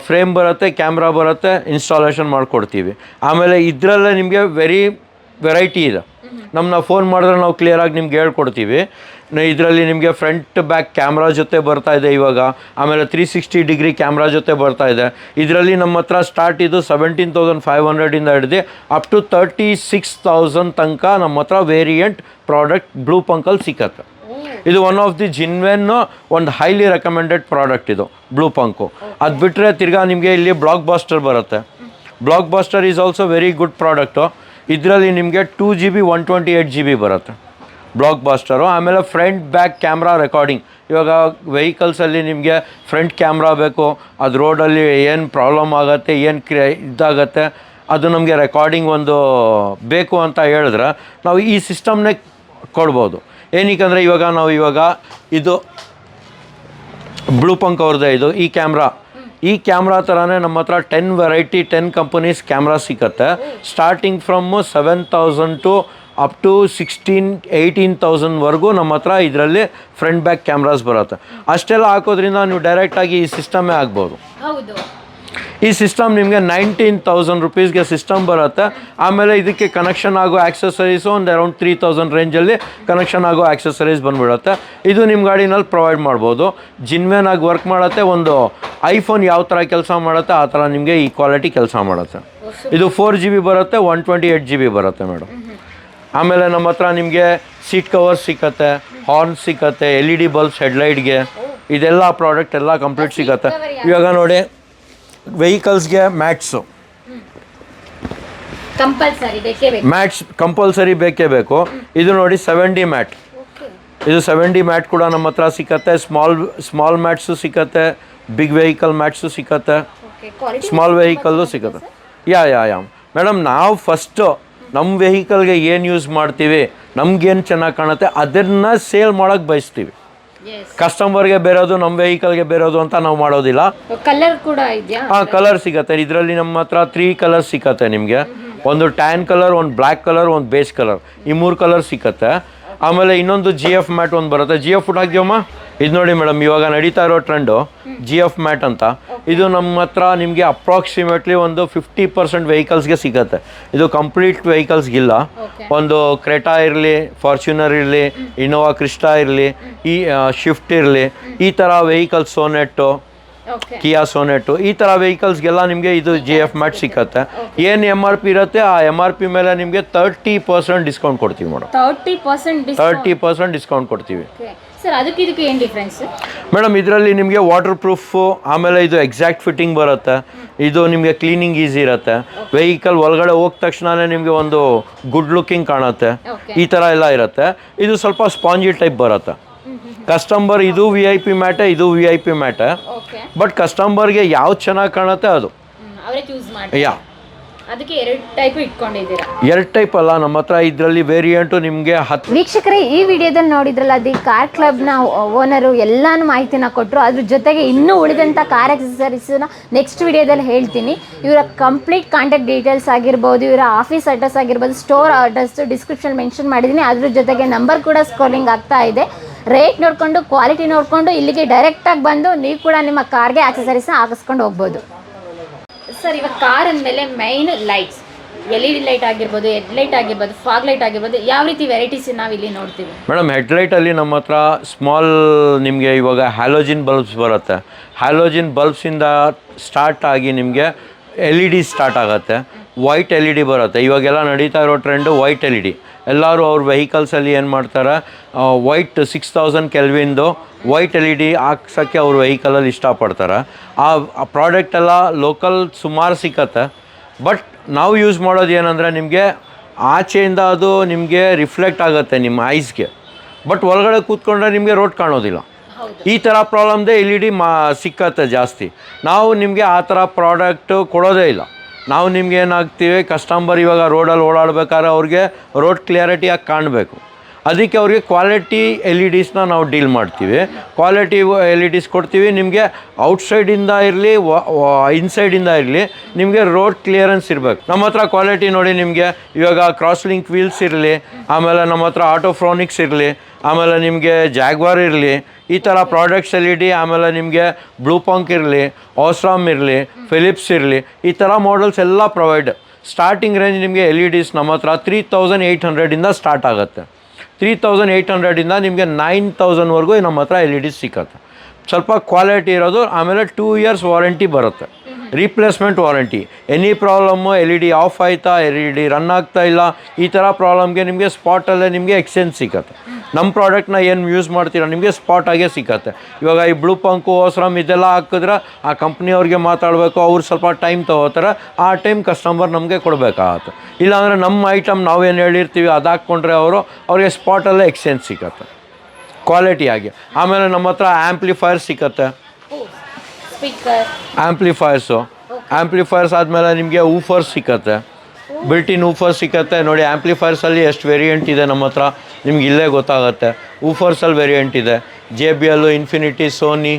ಫ್ರೇಮ್ ಬರುತ್ತೆ ಕ್ಯಾಮ್ರಾ ಬರುತ್ತೆ ಇನ್ಸ್ಟಾಲೇಷನ್ ಮಾಡಿಕೊಡ್ತೀವಿ. ಆಮೇಲೆ ಇದರಲ್ಲೇ ನಿಮಗೆ ವೆರಿ ವೆರೈಟಿ ಇದೆ. ನಮ್ಮನ್ನ ಫೋನ್ ಮಾಡಿದ್ರೆ ನಾವು ಕ್ಲಿಯರಾಗಿ ನಿಮ್ಗೆ ಹೇಳ್ಕೊಡ್ತೀವಿ. ಇದರಲ್ಲಿ ನಿಮಗೆ ಫ್ರಂಟ್ ಬ್ಯಾಕ್ ಕ್ಯಾಮ್ರಾ ಜೊತೆ ಬರ್ತಾ ಇದೆ ಇವಾಗ. ಆಮೇಲೆ ತ್ರೀ ಸಿಕ್ಸ್ಟಿ ಡಿಗ್ರಿ ಕ್ಯಾಮ್ರಾ ಜೊತೆ ಬರ್ತಾ ಇದೆ. ಇದರಲ್ಲಿ ನಮ್ಮ ಹತ್ರ ಸ್ಟಾರ್ಟ್ ಇದು ಸೆವೆಂಟೀನ್ ತೌಸಂಡ್ ಫೈವ್ ಹಂಡ್ರೆಡಿಂದ ಹಿಡಿದು up to thirty six thousand ತನಕ ನಮ್ಮ ಹತ್ರ ವೇರಿಯಂಟ್ ಪ್ರಾಡಕ್ಟ್ ಬ್ಲೂ ಪಂಕಲ್ಲಿ ಸಿಕ್ಕತ್ತೆ. ಇದು ಒನ್ ಆಫ್ ದಿ ಜಿನ್ವೆನ್ ಒಂದು ಹೈಲಿ ರೆಕಮೆಂಡೆಡ್ ಪ್ರಾಡಕ್ಟ್ ಇದು ಬ್ಲೂ ಪಂಕು ಅದು ಬಿಟ್ಟರೆ ತಿರ್ಗಾ ನಿಮಗೆ ಇಲ್ಲಿ ಬ್ಲಾಕ್ ಬಾಸ್ಟರ್ ಬರುತ್ತೆ. Blockbuster is also very good product ಇದರಲ್ಲಿ ನಿಮಗೆ two G B one twenty eight G B ಬರುತ್ತೆ. ಬ್ಲಾಕ್ ಬಾಸ್ಟರು ಆಮೇಲೆ ಫ್ರಂಟ್ ಬ್ಯಾಕ್ ಕ್ಯಾಮ್ರಾ ರೆಕಾರ್ಡಿಂಗ್ ಇವಾಗ ವೆಹಿಕಲ್ಸಲ್ಲಿ ನಿಮಗೆ ಫ್ರಂಟ್ ಕ್ಯಾಮ್ರಾ ಬೇಕು, ಅದು ರೋಡಲ್ಲಿ ಏನು ಪ್ರಾಬ್ಲಮ್ ಆಗುತ್ತೆ, ಏನು ಕ್ರಿಯೆ ಇದಾಗತ್ತೆ, ಅದು ನಮಗೆ ರೆಕಾರ್ಡಿಂಗ್ ಒಂದು ಬೇಕು ಅಂತ ಹೇಳಿದ್ರೆ ನಾವು ಈ ಸಿಸ್ಟಮ್ನೇ ಕೊಡ್ಬೋದು. ಏನಕ್ಕಂದರೆ ಇವಾಗ ನಾವು ಇವಾಗ ಇದು ಬ್ಲೂ ಪಂಕ್ ಅವ್ರದ್ದೇ ಇದು, ಈ ಕ್ಯಾಮ್ರಾ ಈ ಕ್ಯಾಮ್ರಾ ಥರನೇ ನಮ್ಮ ಹತ್ರ ten variety ten companies camera ಸಿಗತ್ತೆ. Starting from seven thousand to up to sixteen eighteen ತೌಸಂಡ್ವರೆಗೂ ನಮ್ಮ ಹತ್ರ ಇದರಲ್ಲಿ ಫ್ರಂಟ್ ಬ್ಯಾಕ್ ಕ್ಯಾಮ್ರಾಸ್ ಬರುತ್ತೆ. ಅಷ್ಟೆಲ್ಲ ಹಾಕೋದ್ರಿಂದ ನೀವು ಡೈರೆಕ್ಟಾಗಿ ಈ ಸಿಸ್ಟಮೇ ಆಗ್ಬೋದು. ಈ ಸಿಸ್ಟಮ್ ನಿಮಗೆ ನೈನ್ಟೀನ್ ತೌಸಂಡ್ ರುಪೀಸ್ಗೆ ಸಿಸ್ಟಮ್ ಬರುತ್ತೆ. ಆಮೇಲೆ ಇದಕ್ಕೆ ಕನೆಕ್ಷನ್ ಆಗೋ ಆ್ಯಕ್ಸಸರೀಸು ಒಂದು ಅರೌಂಡ್ ತ್ರೀ ತೌಸಂಡ್ ರೇಂಜಲ್ಲಿ ಕನೆಕ್ಷನ್ ಆಗೋ ಆಕ್ಸೆಸರೀಸ್ ಬಂದ್ಬಿಡುತ್ತೆ. ಇದು ನಿಮ್ಮ ಗಾಡಿನಲ್ಲಿ ಪ್ರೊವೈಡ್ ಮಾಡ್ಬೋದು. ಜಿನ್ವೇನ್ ಆಗಿ ವರ್ಕ್ ಮಾಡುತ್ತೆ. ಒಂದು ಐಫೋನ್ ಯಾವ ಥರ ಕೆಲಸ ಮಾಡುತ್ತೆ ಆ ಥರ ನಿಮಗೆ ಈ ಕ್ವಾಲಿಟಿ ಕೆಲಸ ಮಾಡುತ್ತೆ. ಇದು ಫೋರ್ ಜಿ ಬಿ ಬರುತ್ತೆ one twenty eight G B ಬರುತ್ತೆ ಮೇಡಮ್ ಆಮೇಲೆ ನಮ್ಮ ಹತ್ರ ನಿಮಗೆ ಸೀಟ್ ಕವರ್ ಸಿಕ್ಕತ್ತೆ ಹಾರ್ನ್ ಸಿಕ್ಕತ್ತೆ ಎಲ್ ಇ ಡಿ ಬಲ್ಬ್ಸ್ ಹೆಡ್ಲೈಟ್ಗೆ ಇದೆಲ್ಲ ಪ್ರಾಡಕ್ಟ್ ಎಲ್ಲ ಕಂಪ್ಲೀಟ್ ಸಿಗುತ್ತೆ. ಇವಾಗ ನೋಡಿ ವೆಹಿಕಲ್ಸ್ಗೆ ಮ್ಯಾಟ್ಸು ಕಂಪಲ್ಸರಿ ಬೇಕೇ ಬೇಕು. ಮ್ಯಾಟ್ಸ್ ಕಂಪಲ್ಸರಿ ಬೇಕೇ ಬೇಕು. ಇದು ನೋಡಿ ಸೆವೆನ್ ಡಿ ಮ್ಯಾಟ್ ಇದು ಸೆವೆನ್ ಡಿ ಮ್ಯಾಟ್ ಕೂಡ ನಮ್ಮ ಹತ್ರ ಸಿಕ್ಕತ್ತೆ. ಸ್ಮಾಲ್ ಸ್ಮಾಲ್ ಮ್ಯಾಟ್ಸು ಸಿಕ್ಕತ್ತೆ. ಬಿಗ್ ವೆಹಿಕಲ್ ಮ್ಯಾಟ್ಸು ಸಿಕ್ಕತ್ತೆ. ಸ್ಮಾಲ್ ವೆಹಿಕಲ್ಲು ಸಿಗುತ್ತೆ ಯಾ ಯಾ ಯಾ. ಮೇಡಮ್ ನಾವು ಫಸ್ಟು ನಮ್ಮ ವೆಹಿಕಲ್ಗೆ ಏನು ಯೂಸ್ ಮಾಡ್ತೀವಿ? ನಮ್ಗೇನು ಚೆನ್ನಾಗಿ ಕಾಣುತ್ತೆ? ಅದನ್ನು ಸೇಲ್ ಮಾಡೋಕ್ಕೆ ಬಯಸ್ತೀವಿ. ಕಸ್ಟಮರ್ಗೆ ಬೇರೋದು ನಮ್ಮ ವೆಹಿಕಲ್ಗೆ ಬೇರೋದು ಅಂತ ನಾವು ಮಾಡೋದಿಲ್ಲ. ಕಲರ್ ಕೂಡ ಇದೆಯಾ? ಹಾಂ ಕಲರ್ ಸಿಗತ್ತೆ. ಇದರಲ್ಲಿ ನಮ್ಮ ಹತ್ರ ತ್ರೀ ಕಲರ್ ಸಿಕ್ಕತ್ತೆ ನಿಮಗೆ. ಒಂದು ಟ್ಯಾನ್ ಕಲರ್ ಒಂದು ಬ್ಲ್ಯಾಕ್ ಕಲರ್ ಒಂದು ಬೇಸ್ ಕಲರ್ ಈ ಮೂರು ಕಲರ್ ಸಿಕ್ಕತ್ತೆ ಆಮೇಲೆ ಇನ್ನೊಂದು ಜಿ ಎಫ್ ಮ್ಯಾಟ್ ಒಂದು ಬರುತ್ತೆ. ಜಿ ಎಫ್ ಫುಡ್ ಹಾಕ್ತೀವಮ್ಮ ಇದು ನೋಡಿ ಮೇಡಮ್ ಇವಾಗ ನಡೀತಾ ಇರೋ ಟ್ರೆಂಡು ಜಿ ಎಫ್ ಮ್ಯಾಟ್ ಅಂತ. ಇದು ನಮ್ಮ ಹತ್ರ ನಿಮಗೆ ಅಪ್ರಾಕ್ಸಿಮೇಟ್ಲಿ ಒಂದು ಫಿಫ್ಟಿ ಪರ್ಸೆಂಟ್ ವೆಹಿಕಲ್ಸ್ಗೆ ಸಿಗತ್ತೆ. ಇದು ಕಂಪ್ಲೀಟ್ ವೆಹಿಕಲ್ಸ್ಗಿಲ್ಲ ಒಂದು ಕ್ರೆಟಾ ಇರಲಿ ಫಾರ್ಚ್ಯೂನರ್ ಇರಲಿ ಇನೋವಾ ಕ್ರಿಸ್ಟಾ ಇರಲಿ ಈ ಶಿಫ್ಟ್ ಇರಲಿ ಈ ಥರ ವೆಹಿಕಲ್ಸ್ ಸೋನೆಟ್ಟು ಕಿಯಾ ಸೋನೆಟು ಈ ಥರ ವೆಹಿಕಲ್ಸ್ಗೆಲ್ಲ ನಿಮಗೆ ಇದು ಜಿ ಎಫ್ ಮ್ಯಾಟ್ ಸಿಕ್ಕತ್ತೆ. ಏನು ಎಂ ಆರ್ ಪಿ ಇರುತ್ತೆ ಆ ಎಂ ಆರ್ ಪಿ ಮೇಲೆ ನಿಮಗೆ ತರ್ಟಿ ಪರ್ಸೆಂಟ್ ಡಿಸ್ಕೌಂಟ್ ಕೊಡ್ತೀವಿ madam thirty percent thirty percent discount ಕೊಡ್ತೀವಿ. ಸರ್ ಅದಕ್ಕೆ ಇದಕ್ಕೆ ಏನು ಡಿಫ್ರೆನ್ಸ್ ಮೇಡಮ್ ಇದರಲ್ಲಿ ನಿಮಗೆ ವಾಟರ್ ಪ್ರೂಫು ಆಮೇಲೆ ಇದು ಎಕ್ಸಾಕ್ಟ್ ಫಿಟ್ಟಿಂಗ್ ಬರುತ್ತೆ. ಇದು ನಿಮಗೆ ಕ್ಲೀನಿಂಗ್ ಈಸಿ ಇರುತ್ತೆ. ವೆಹಿಕಲ್ ಒಳಗಡೆ ಹೋದ ತಕ್ಷಣನೇ ನಿಮಗೆ ಒಂದು ಗುಡ್ ಲುಕಿಂಗ್ ಕಾಣುತ್ತೆ. ಈ ಥರ ಎಲ್ಲ ಇರುತ್ತೆ. ಇದು ಸ್ವಲ್ಪ ಸ್ಪಾಂಜಿ ಟೈಪ್ ಬರುತ್ತೆ. ಕಸ್ಟಮರ್ ಇದು ವಿ ಐ ಪಿ ಮ್ಯಾಟೆ ಇದು ವಿ ಐ ಪಿ ಮ್ಯಾಟ ಓಕೆ ಬಟ್ ಕಸ್ಟಮರ್ಗೆ ಯಾವ್ದು ಚೆನ್ನಾಗಿ ಕಾಣುತ್ತೆ ಅದು? ಅವರೇ ಚೂಸ್ ಮಾಡಿ ಯಾ ಅದಕ್ಕೆ ಎರಡು ಟೈಪ್ ಇಟ್ಕೊಂಡಿದ್ದೀರಾ? ಎರಡು ಟೈಪ್ ಅಲ್ಲ ನಮ್ಮ ಹತ್ರ ಇದರಲ್ಲಿ ವೇರಿಯಂಟು ನಿಮಗೆ ಹತ್ತು ವೀಕ್ಷಕರೇ ಈ ವಿಡಿಯೋದಲ್ಲಿ ನೋಡಿದ್ರಲ್ಲ ಅದು ಕಾರ್ ಕ್ಲಬ್ನ ಓನರು ಎಲ್ಲಾನು ಮಾಹಿತಿನ ಕೊಟ್ಟರು ಅದ್ರ ಜೊತೆಗೆ ಇನ್ನೂ ಉಳಿದಂಥ ಕಾರ್ ಎಕ್ಸಸರೀಸ್ನ ನೆಕ್ಸ್ಟ್ ವಿಡಿಯೋದಲ್ಲಿ ಹೇಳ್ತೀನಿ. ಇವರ ಕಂಪ್ಲೀಟ್ ಕಾಂಟ್ಯಾಕ್ಟ್ ಡೀಟೇಲ್ಸ್ ಆಗಿರ್ಬೋದು ಇವರ ಆಫೀಸ್ ಅಡ್ರೆಸ್ ಆಗಿರ್ಬೋದು ಸ್ಟೋರ್ ಅಡ್ರೆಸ್ ಡಿಸ್ಕ್ರಿಪ್ಷನ್ ಮೆನ್ಷನ್ ಮಾಡಿದ್ದೀನಿ. ಅದ್ರ ಜೊತೆಗೆ ನಂಬರ್ ಕೂಡ ಸ್ಕೋಲಿಂಗ್ ಆಗ್ತಾ ಇದೆ. ರೇಟ್ ನೋಡಿಕೊಂಡು ಕ್ವಾಲಿಟಿ ನೋಡಿಕೊಂಡು ಇಲ್ಲಿಗೆ ಡೈರೆಕ್ಟಾಗಿ ಬಂದು ನೀವು ಕೂಡ ನಿಮ್ಮ ಕಾರ್ಗೆ ಆಕ್ಸಸರೀಸ್ನ ಹಾಕಿಸ್ಕೊಂಡು ಹೋಗ್ಬೋದು. ಸರ್ ಇವಾಗ ಕಾರ್ ಅಂದಮೇಲೆ main lights L E D light ಆಗಿರ್ಬೋದು ಹೆಡ್ ಲೈಟ್ ಆಗಿರ್ಬೋದು ಫಾಗ್ ಲೈಟ್ ಆಗಿರ್ಬೋದು ಯಾವ ರೀತಿ ವೆರೈಟೀಸ್ ನಾವು ಇಲ್ಲಿ ನೋಡ್ತೀವಿ? ಮೇಡಮ್ ಹೆಡ್ಲೈಟಲ್ಲಿ ನಮ್ಮ ಹತ್ರ ಸ್ಮಾಲ್ ನಿಮಗೆ ಇವಾಗ ಹ್ಯಾಲೋಜಿನ್ ಬಲ್ಬ್ಸ್ ಬರುತ್ತೆ. ಹ್ಯಾಲೋಜಿನ್ ಬಲ್ಬ್ಸಿಂದ ಸ್ಟಾರ್ಟ್ ಆಗಿ ನಿಮಗೆ ಎಲ್ ಇ ಡಿ ಸ್ಟಾರ್ಟ್ ಆಗುತ್ತೆ. ವೈಟ್ ಎಲ್ ಇ ಡಿ ಬರುತ್ತೆ. ಇವಾಗೆಲ್ಲ ನಡೀತಾ ಇರೋ trend white L E D ಎಲ್ಲರೂ ಅವ್ರ ವೆಹಿಕಲ್ಸಲ್ಲಿ ಏನು ಮಾಡ್ತಾರೆ ವೈಟ್ ಸಿಕ್ಸ್ ತೌಸಂಡ್ ಕೆಲ್ವಿಂದು ವೈಟ್ ಎಲ್ ಇ ಡಿ ಹಾಕ್ಸೋಕ್ಕೆ ಅವ್ರ ವೆಹಿಕಲಲ್ಲಿ ಇಷ್ಟಪಡ್ತಾರೆ. ಆ ಪ್ರಾಡಕ್ಟ್ ಎಲ್ಲ ಲೋಕಲ್ ಸುಮಾರು ಸಿಕ್ಕತ್ತೆ. ಬಟ್ ನಾವು ಯೂಸ್ ಮಾಡೋದು ಏನಂದರೆ ನಿಮಗೆ ಆಚೆಯಿಂದ ಅದು ನಿಮಗೆ ರಿಫ್ಲೆಕ್ಟ್ ಆಗುತ್ತೆ ನಿಮ್ಮ ಐಸ್ಗೆ ಬಟ್ ಒಳಗಡೆ ಕೂತ್ಕೊಂಡ್ರೆ ನಿಮಗೆ ರೋಡ್ ಕಾಣೋದಿಲ್ಲ. ಈ ಥರ ಪ್ರಾಬ್ಲಮ್ದೇ ಎಲ್ ಇ ಡಿ ಮಾ ಸಿಕ್ಕತ್ತೆ ಜಾಸ್ತಿ. ನಾವು ನಿಮಗೆ ಆ ಥರ ಪ್ರಾಡಕ್ಟು ಕೊಡೋದೇ ಇಲ್ಲ. ನಾವು ನಿಮ್ಗೆ ಏನಾಗ್ತೀವಿ ಕಸ್ಟಮರ್ ಇವಾಗ ರೋಡಲ್ಲಿ ಓಡಾಡ್ಬೇಕಾದ್ರೆ ಅವ್ರಿಗೆ ರೋಡ್ ಕ್ಲಿಯರಿಟಿಯಾಗಿ ಕಾಣಬೇಕು. ಅದಕ್ಕೆ ಅವ್ರಿಗೆ ಕ್ವಾಲಿಟಿ ಎಲ್ ಇ ಡಿಸ್ನ ನಾವು ಡೀಲ್ ಮಾಡ್ತೀವಿ. ಕ್ವಾಲಿಟಿ ಎಲ್ ಇ ಡಿಸ್ ಕೊಡ್ತೀವಿ, ನಿಮಗೆ ಔಟ್ಸೈಡಿಂದ ಇರಲಿ ಇನ್ಸೈಡಿಂದ ಇರಲಿ, ನಿಮಗೆ ರೋಡ್ ಕ್ಲಿಯರೆನ್ಸ್ ಇರಬೇಕು. ನಮ್ಮ ಹತ್ರ ಕ್ವಾಲಿಟಿ ನೋಡಿ ನಿಮಗೆ, ಇವಾಗ ಕ್ರಾಸ್ ಲಿಂಕ್ ವೀಲ್ಸ್ ಇರಲಿ, ಆಮೇಲೆ ನಮ್ಮ ಹತ್ರ ಆಟೋಫ್ರಾನಿಕ್ಸ್ ಇರಲಿ, ಆಮೇಲೆ ನಿಮಗೆ ಜಾಗ್ವಾರ್ ಇರಲಿ ಈ ಥರ ಪ್ರಾಡಕ್ಟ್ಸ್ ಎಲ್ ಇ ಡಿ ಆಮೇಲೆ ನಿಮಗೆ ಬ್ಲೂ ಪಂಕ್ ಇರಲಿ ಓಸ್ರಾಮ್ ಇರಲಿ ಫಿಲಿಪ್ಸ್ ಇರಲಿ, ಈ ಥರ ಮಾಡಲ್ಸ್ ಎಲ್ಲ ಪ್ರೊವೈಡ್ ಸ್ಟಾರ್ಟಿಂಗ್ ರೇಂಜ್ ನಿಮಗೆ ಎಲ್ ಇ ಡಿಸ್ ನಮ್ಮ ಹತ್ರ ತ್ರೀ ತೌಸಂಡ್ ಏಯ್ಟ್ ಹಂಡ್ರೆಡಿಂದ ಸ್ಟಾರ್ಟ್ ಆಗುತ್ತೆ. ತ್ರೀ ತೌಸಂಡ್ ಏಯ್ಟ್ ಹಂಡ್ರೆಡಿಂದ ನಿಮಗೆ ನೈನ್ ತೌಸಂಡ್ವರೆಗೂ ನಮ್ಮ ಹತ್ರ ಎಲ್ ಇ ಡಿ ಸಿಕ್ಕತ್ತೆ ಸ್ವಲ್ಪ ಕ್ವಾಲಿಟಿ ಇರೋದು, ಆಮೇಲೆ ಟೂ ಇಯರ್ಸ್ ವಾರಂಟಿ ಬರುತ್ತೆ. Replacement warranty any problem L E D off ಆಯ್ತಾ ಎಲ್ ಇ ಡಿ ರನ್ ಆಗ್ತಾ ಇಲ್ಲ, ಈ ಥರ ಪ್ರಾಬ್ಲಮ್ಗೆ ನಿಮಗೆ ಸ್ಪಾಟಲ್ಲೇ ನಿಮಗೆ ಎಕ್ಸ್ಚೇಂಜ್ ಸಿಕ್ಕತ್ತೆ ನಮ್ಮ ಪ್ರಾಡಕ್ಟ್ನ ಏನು ಯೂಸ್ ಮಾಡ್ತೀರಾ ನಿಮಗೆ ಸ್ಪಾಟಾಗೇ ಸಿಕ್ಕತ್ತೆ. ಇವಾಗ ಈ ಬ್ಲೂ ಪಂಕು ಓಸ್ರಮ್ ಇದೆಲ್ಲ ಹಾಕಿದ್ರೆ ಆ ಕಂಪ್ನಿಯವ್ರಿಗೆ ಮಾತಾಡಬೇಕು ಅವ್ರು ಸ್ವಲ್ಪ ಟೈಮ್ ತೊಗೋತಾರೆ ಆ ಟೈಮ್ ಕಸ್ಟಮರ್ ನಮಗೆ ಕೊಡಬೇಕಾಗತ್ತೆ. ಇಲ್ಲಾಂದರೆ ನಮ್ಮ ಐಟಮ್ ನಾವೇನು ಹೇಳಿರ್ತೀವಿ ಅದು ಹಾಕ್ಕೊಂಡ್ರೆ ಅವರು ಅವ್ರಿಗೆ ಸ್ಪಾಟಲ್ಲೇ ಎಕ್ಸ್ಚೇಂಜ್ ಸಿಗತ್ತೆ ಕ್ವಾಲಿಟಿಯಾಗಿ ಆಮೇಲೆ ನಮ್ಮ ಹತ್ರ ಆ್ಯಂಪ್ಲಿಫೈರ್ ಸಿಕ್ಕತ್ತೆ. ಆ್ಯಂಪ್ಲಿಫೈರ್ಸು ಆ್ಯಂಪ್ಲಿಫೈರ್ಸ್ ಆದಮೇಲೆ ನಿಮಗೆ ಊಫರ್ಸ್ ಸಿಕ್ಕತ್ತೆ. ಬಿಲ್ಟಿನ್ ಊಫರ್ ಸಿಕ್ಕತ್ತೆ. ನೋಡಿ ಆ್ಯಂಪ್ಲಿಫೈರ್ಸಲ್ಲಿ ಎಷ್ಟು ವೇರಿಯಂಟ್ ಇದೆ ನಮ್ಮ ಹತ್ರ. ನಿಮ್ಗೆ ಇಲ್ಲೇ ಗೊತ್ತಾಗುತ್ತೆ. ಊಫರ್ಸಲ್ಲಿ ವೇರಿಯಂಟ್ ಇದೆ. J B L Infinity Sony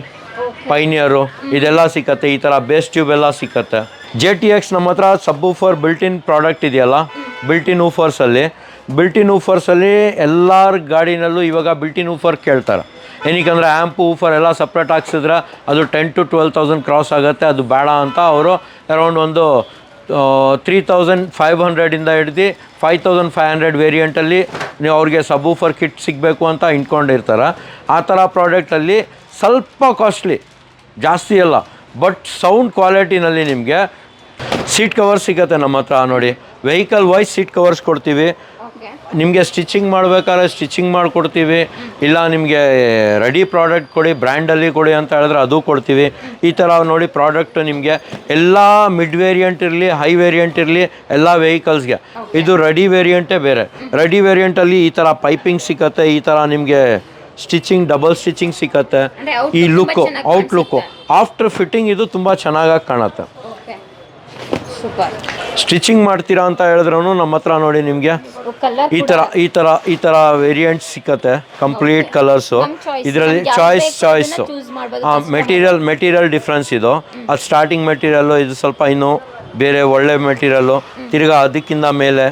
Pioneer ಇದೆಲ್ಲ ಸಿಕ್ಕತ್ತೆ. ಈ ಥರ ಬೇಸ್ ಟ್ಯೂಬ್ ಎಲ್ಲ ಸಿಕ್ಕತ್ತೆ. ಜೆ ಟಿ ಎಕ್ಸ್ ನಮ್ಮ ಹತ್ರ ಸಬ್ ಊಫರ್ ಬಿಲ್ಟಿನ್ ಪ್ರಾಡಕ್ಟ್ ಇದೆಯಲ್ಲ? ಬಿಲ್ಟಿನ್ ಊಫರ್ಸಲ್ಲಿ. ಬಿಲ್ಟಿನ್ ಊಫರ್ಸಲ್ಲಿ ಎಲ್ಲರ ಗಾಡಿನಲ್ಲೂ ಇವಾಗ ಬಿಲ್ಟಿನ್ ಊಫರ್ ಕೇಳ್ತಾರೆ. ಏನಕ್ಕಂದ್ರೆ ಆ್ಯಂಪ್ ಊಫರ್ ಎಲ್ಲ ಸಪ್ರೇಟ್ ಹಾಕ್ಸಿದ್ರೆ ಅದು ten to twelve thousand cross ಆಗುತ್ತೆ. ಅದು ಬೇಡ ಅಂತ ಅವರು ಅರೌಂಡ್ ಒಂದು ತ್ರೀ ತೌಸಂಡ್ ಫೈವ್ ಹಂಡ್ರೆಡಿಂದ ಹಿಡ್ದು ಫೈವ್ ತೌಸಂಡ್ ಫೈವ್ ಹಂಡ್ರೆಡ್ ವೇರಿಯಂಟಲ್ಲಿ ನೀವು ಅವ್ರಿಗೆ ಸಬೂಫರ್ ಕಿಟ್ ಸಿಗಬೇಕು ಅಂತ ಇಟ್ಕೊಂಡಿರ್ತಾರೆ ಆ ಥರ ಪ್ರಾಡಕ್ಟಲ್ಲಿ ಸ್ವಲ್ಪ ಕಾಸ್ಟ್ಲಿ ಜಾಸ್ತಿ ಅಲ್ಲ ಬಟ್ ಸೌಂಡ್ ಕ್ವಾಲಿಟಿನಲ್ಲಿ ನಿಮಗೆ ಸೀಟ್ ಕವರ್ ಸಿಗುತ್ತೆ ನಮ್ಮ ಹತ್ರ ನೋಡಿ. ವೆಹಿಕಲ್ ವೈಸ್ ಸೀಟ್ ಕವರ್ಸ್ ಕೊಡ್ತೀವಿ. ನಿಮಗೆ? ಸ್ಟಿಚಿಂಗ್ ಮಾಡಬೇಕಾದ್ರೆ ಸ್ಟಿಚಿಂಗ್ ಮಾಡಿಕೊಡ್ತೀವಿ. ಇಲ್ಲ ನಿಮಗೆ ರೆಡಿ ಪ್ರಾಡಕ್ಟ್ ಕೊಡಿ ಬ್ರ್ಯಾಂಡಲ್ಲಿ ಕೊಡಿ ಅಂತ ಹೇಳಿದ್ರೆ ಅದು ಕೊಡ್ತೀವಿ. ಈ ಥರ ನೋಡಿ ಪ್ರಾಡಕ್ಟ್ ನಿಮಗೆ ಎಲ್ಲ ಮಿಡ್ ವೇರಿಯಂಟ್ ಇರಲಿ ಹೈ ವೇರಿಯಂಟ್ ಇರಲಿ ಎಲ್ಲ ವೆಹಿಕಲ್ಸ್ಗೆ ಇದು ರೆಡಿ ವೇರಿಯಂಟೇ ಬೇರೆ. ರೆಡಿ ವೇರಿಯಂಟಲ್ಲಿ ಈ ಥರ ಪೈಪಿಂಗ್ ಸಿಕ್ಕತ್ತೆ ಈ ಥರ ನಿಮಗೆ ಸ್ಟಿಚಿಂಗ್ ಡಬಲ್ ಸ್ಟಿಚಿಂಗ್ ಸಿಕ್ಕತ್ತೆ ಈ look out outlook after fitting ಇದು ತುಂಬ ಚೆನ್ನಾಗಾಗಿ ಕಾಣುತ್ತೆ. ಸೂಪರ್. ಸ್ಟಿಚಿಂಗ್ ಮಾಡ್ತೀರಾ ಅಂತ ಹೇಳಿದ್ರು ನಮ್ಮ ಹತ್ರ ನೋಡಿ ನಿಮಗೆ. ಈ ಥರ ಈ ಥರ ಈ ಥರ ವೇರಿಯಂಟ್ ಸಿಕ್ಕತ್ತೆ. ಕಂಪ್ಲೀಟ್ ಕಲರ್ಸು ಇದರಲ್ಲಿ ಚಾಯ್ಸ್ ಚಾಯ್ಸ್. ಹಾಂ ಮೆಟೀರಿಯಲ್ ಮೆಟೀರಿಯಲ್ ಡಿಫ್ರೆನ್ಸ್ ಇದು. ಅದು ಸ್ಟಾರ್ಟಿಂಗ್ ಮೆಟೀರಿಯಲ್ಲು ಇದು ಸ್ವಲ್ಪ ಇನ್ನು ಬೇರೆ ಒಳ್ಳೆ ಮೆಟೀರಿಯಲ್ಲು ತಿರ್ಗಾ ಅದಕ್ಕಿಂತ ಮೇಲೆ.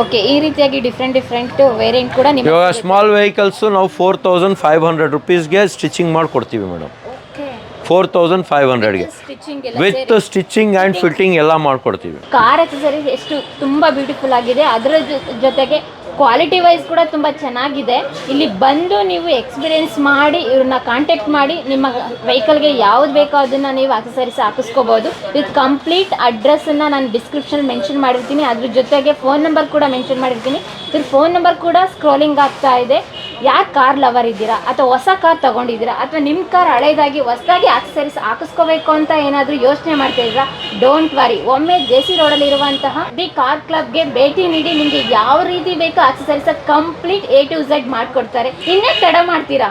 ಓಕೆ ಈ ರೀತಿಯಾಗಿ ಡಿಫ್ರೆಂಟ್ ಡಿಫ್ರೆಂಟ್ ವೇರಿಯಂಟ್ ಕೂಡ ಇವಾಗ ಸ್ಮಾಲ್ ವೆಹಿಕಲ್ಸು ನಾವು ಫೋರ್ ತೌಸಂಡ್ ಫೈವ್ ಹಂಡ್ರೆಡ್ ರುಪೀಸ್ಗೆ ಸ್ಟಿಚಿಂಗ್ ಮಾಡಿಕೊಡ್ತೀವಿ ಮೇಡಮ್ ಫೋರ್ ತೌಸಂಡ್ ಫೈವ್ ಹಂಡ್ರೆಡ್ಗೆ ವಿತ್ ಸ್ಟಿಚಿಂಗ್ ಆ್ಯಂಡ್ ಫಿಟ್ಟಿಂಗ್ ಎಲ್ಲ ಮಾಡಿಕೊಡ್ತೀವಿ. ಕಾರ್ ಅಕ್ಸಸರೀಸ್ ಎಷ್ಟು ತುಂಬ ಬ್ಯೂಟಿಫುಲ್ ಆಗಿದೆ. ಅದರ ಜೊತೆಗೆ ಕ್ವಾಲಿಟಿ ವೈಸ್ ಕೂಡ ತುಂಬ ಚೆನ್ನಾಗಿದೆ. ಇಲ್ಲಿ ಬಂದು ನೀವು ಎಕ್ಸ್ಪೀರಿಯನ್ಸ್ ಮಾಡಿ ಇವ್ರನ್ನ ಕಾಂಟ್ಯಾಕ್ಟ್ ಮಾಡಿ ನಿಮ್ಮ ವೆಹಿಕಲ್ಗೆ ಯಾವ್ದು ಬೇಕೋ ಅದನ್ನು ನೀವು ಅಕ್ಸಸರೀಸ್ ಹಾಕಿಸ್ಕೋಬೋದು. ವಿತ್ ಕಂಪ್ಲೀಟ್ ಅಡ್ರೆಸ್ಸನ್ನು ನಾನು ಡಿಸ್ಕ್ರಿಪ್ಷನ್ ಮೆನ್ಷನ್ ಮಾಡಿರ್ತೀನಿ. ಅದ್ರ ಜೊತೆಗೆ ಫೋನ್ ನಂಬರ್ ಕೂಡ ಮೆನ್ಷನ್ ಮಾಡಿರ್ತೀನಿ. ಇದ್ರ ಫೋನ್ ನಂಬರ್ ಕೂಡ ಸ್ಕ್ರೋಲಿಂಗ್ ಆಗ್ತಾ ಇದೆ. ಯಾಕೆ ಕಾರ್ ಲವರ್ ಇದ್ದೀರಾ? ಅಥವಾ ಹೊಸ ಕಾರ್ ತಗೊಂಡಿದ್ದೀರಾ? ಅಥವಾ ನಿಮ್ಮ ಕಾರ್ ಹಳೇದಾಗಿ, ಹೊಸದಾಗಿ ಆಕ್ಸೆಸರೀಸ್ ಹಾಕಿಸ್ಕೋಬೇಕು ಅಂತ ಏನಾದರೂ ಯೋಚನೆ ಮಾಡ್ತಾ ಇದ್ದೀರಾ? ಡೋಂಟ್ ವರಿ ಒಮ್ಮೆ ಜೆ ಸಿ ರೋಡಲ್ಲಿರುವಂತಹ ದಿ ಕಾರ್ ಕ್ಲಬ್ಗೆ ಭೇಟಿ ನೀಡಿ, ನಿಮಗೆ ಯಾವ ರೀತಿ ಬೇಕೋ accessories complete A to Z ಮಾಡಿಕೊಡ್ತಾರೆ. ಇನ್ನೇ ತಡ ಮಾಡ್ತೀರಾ?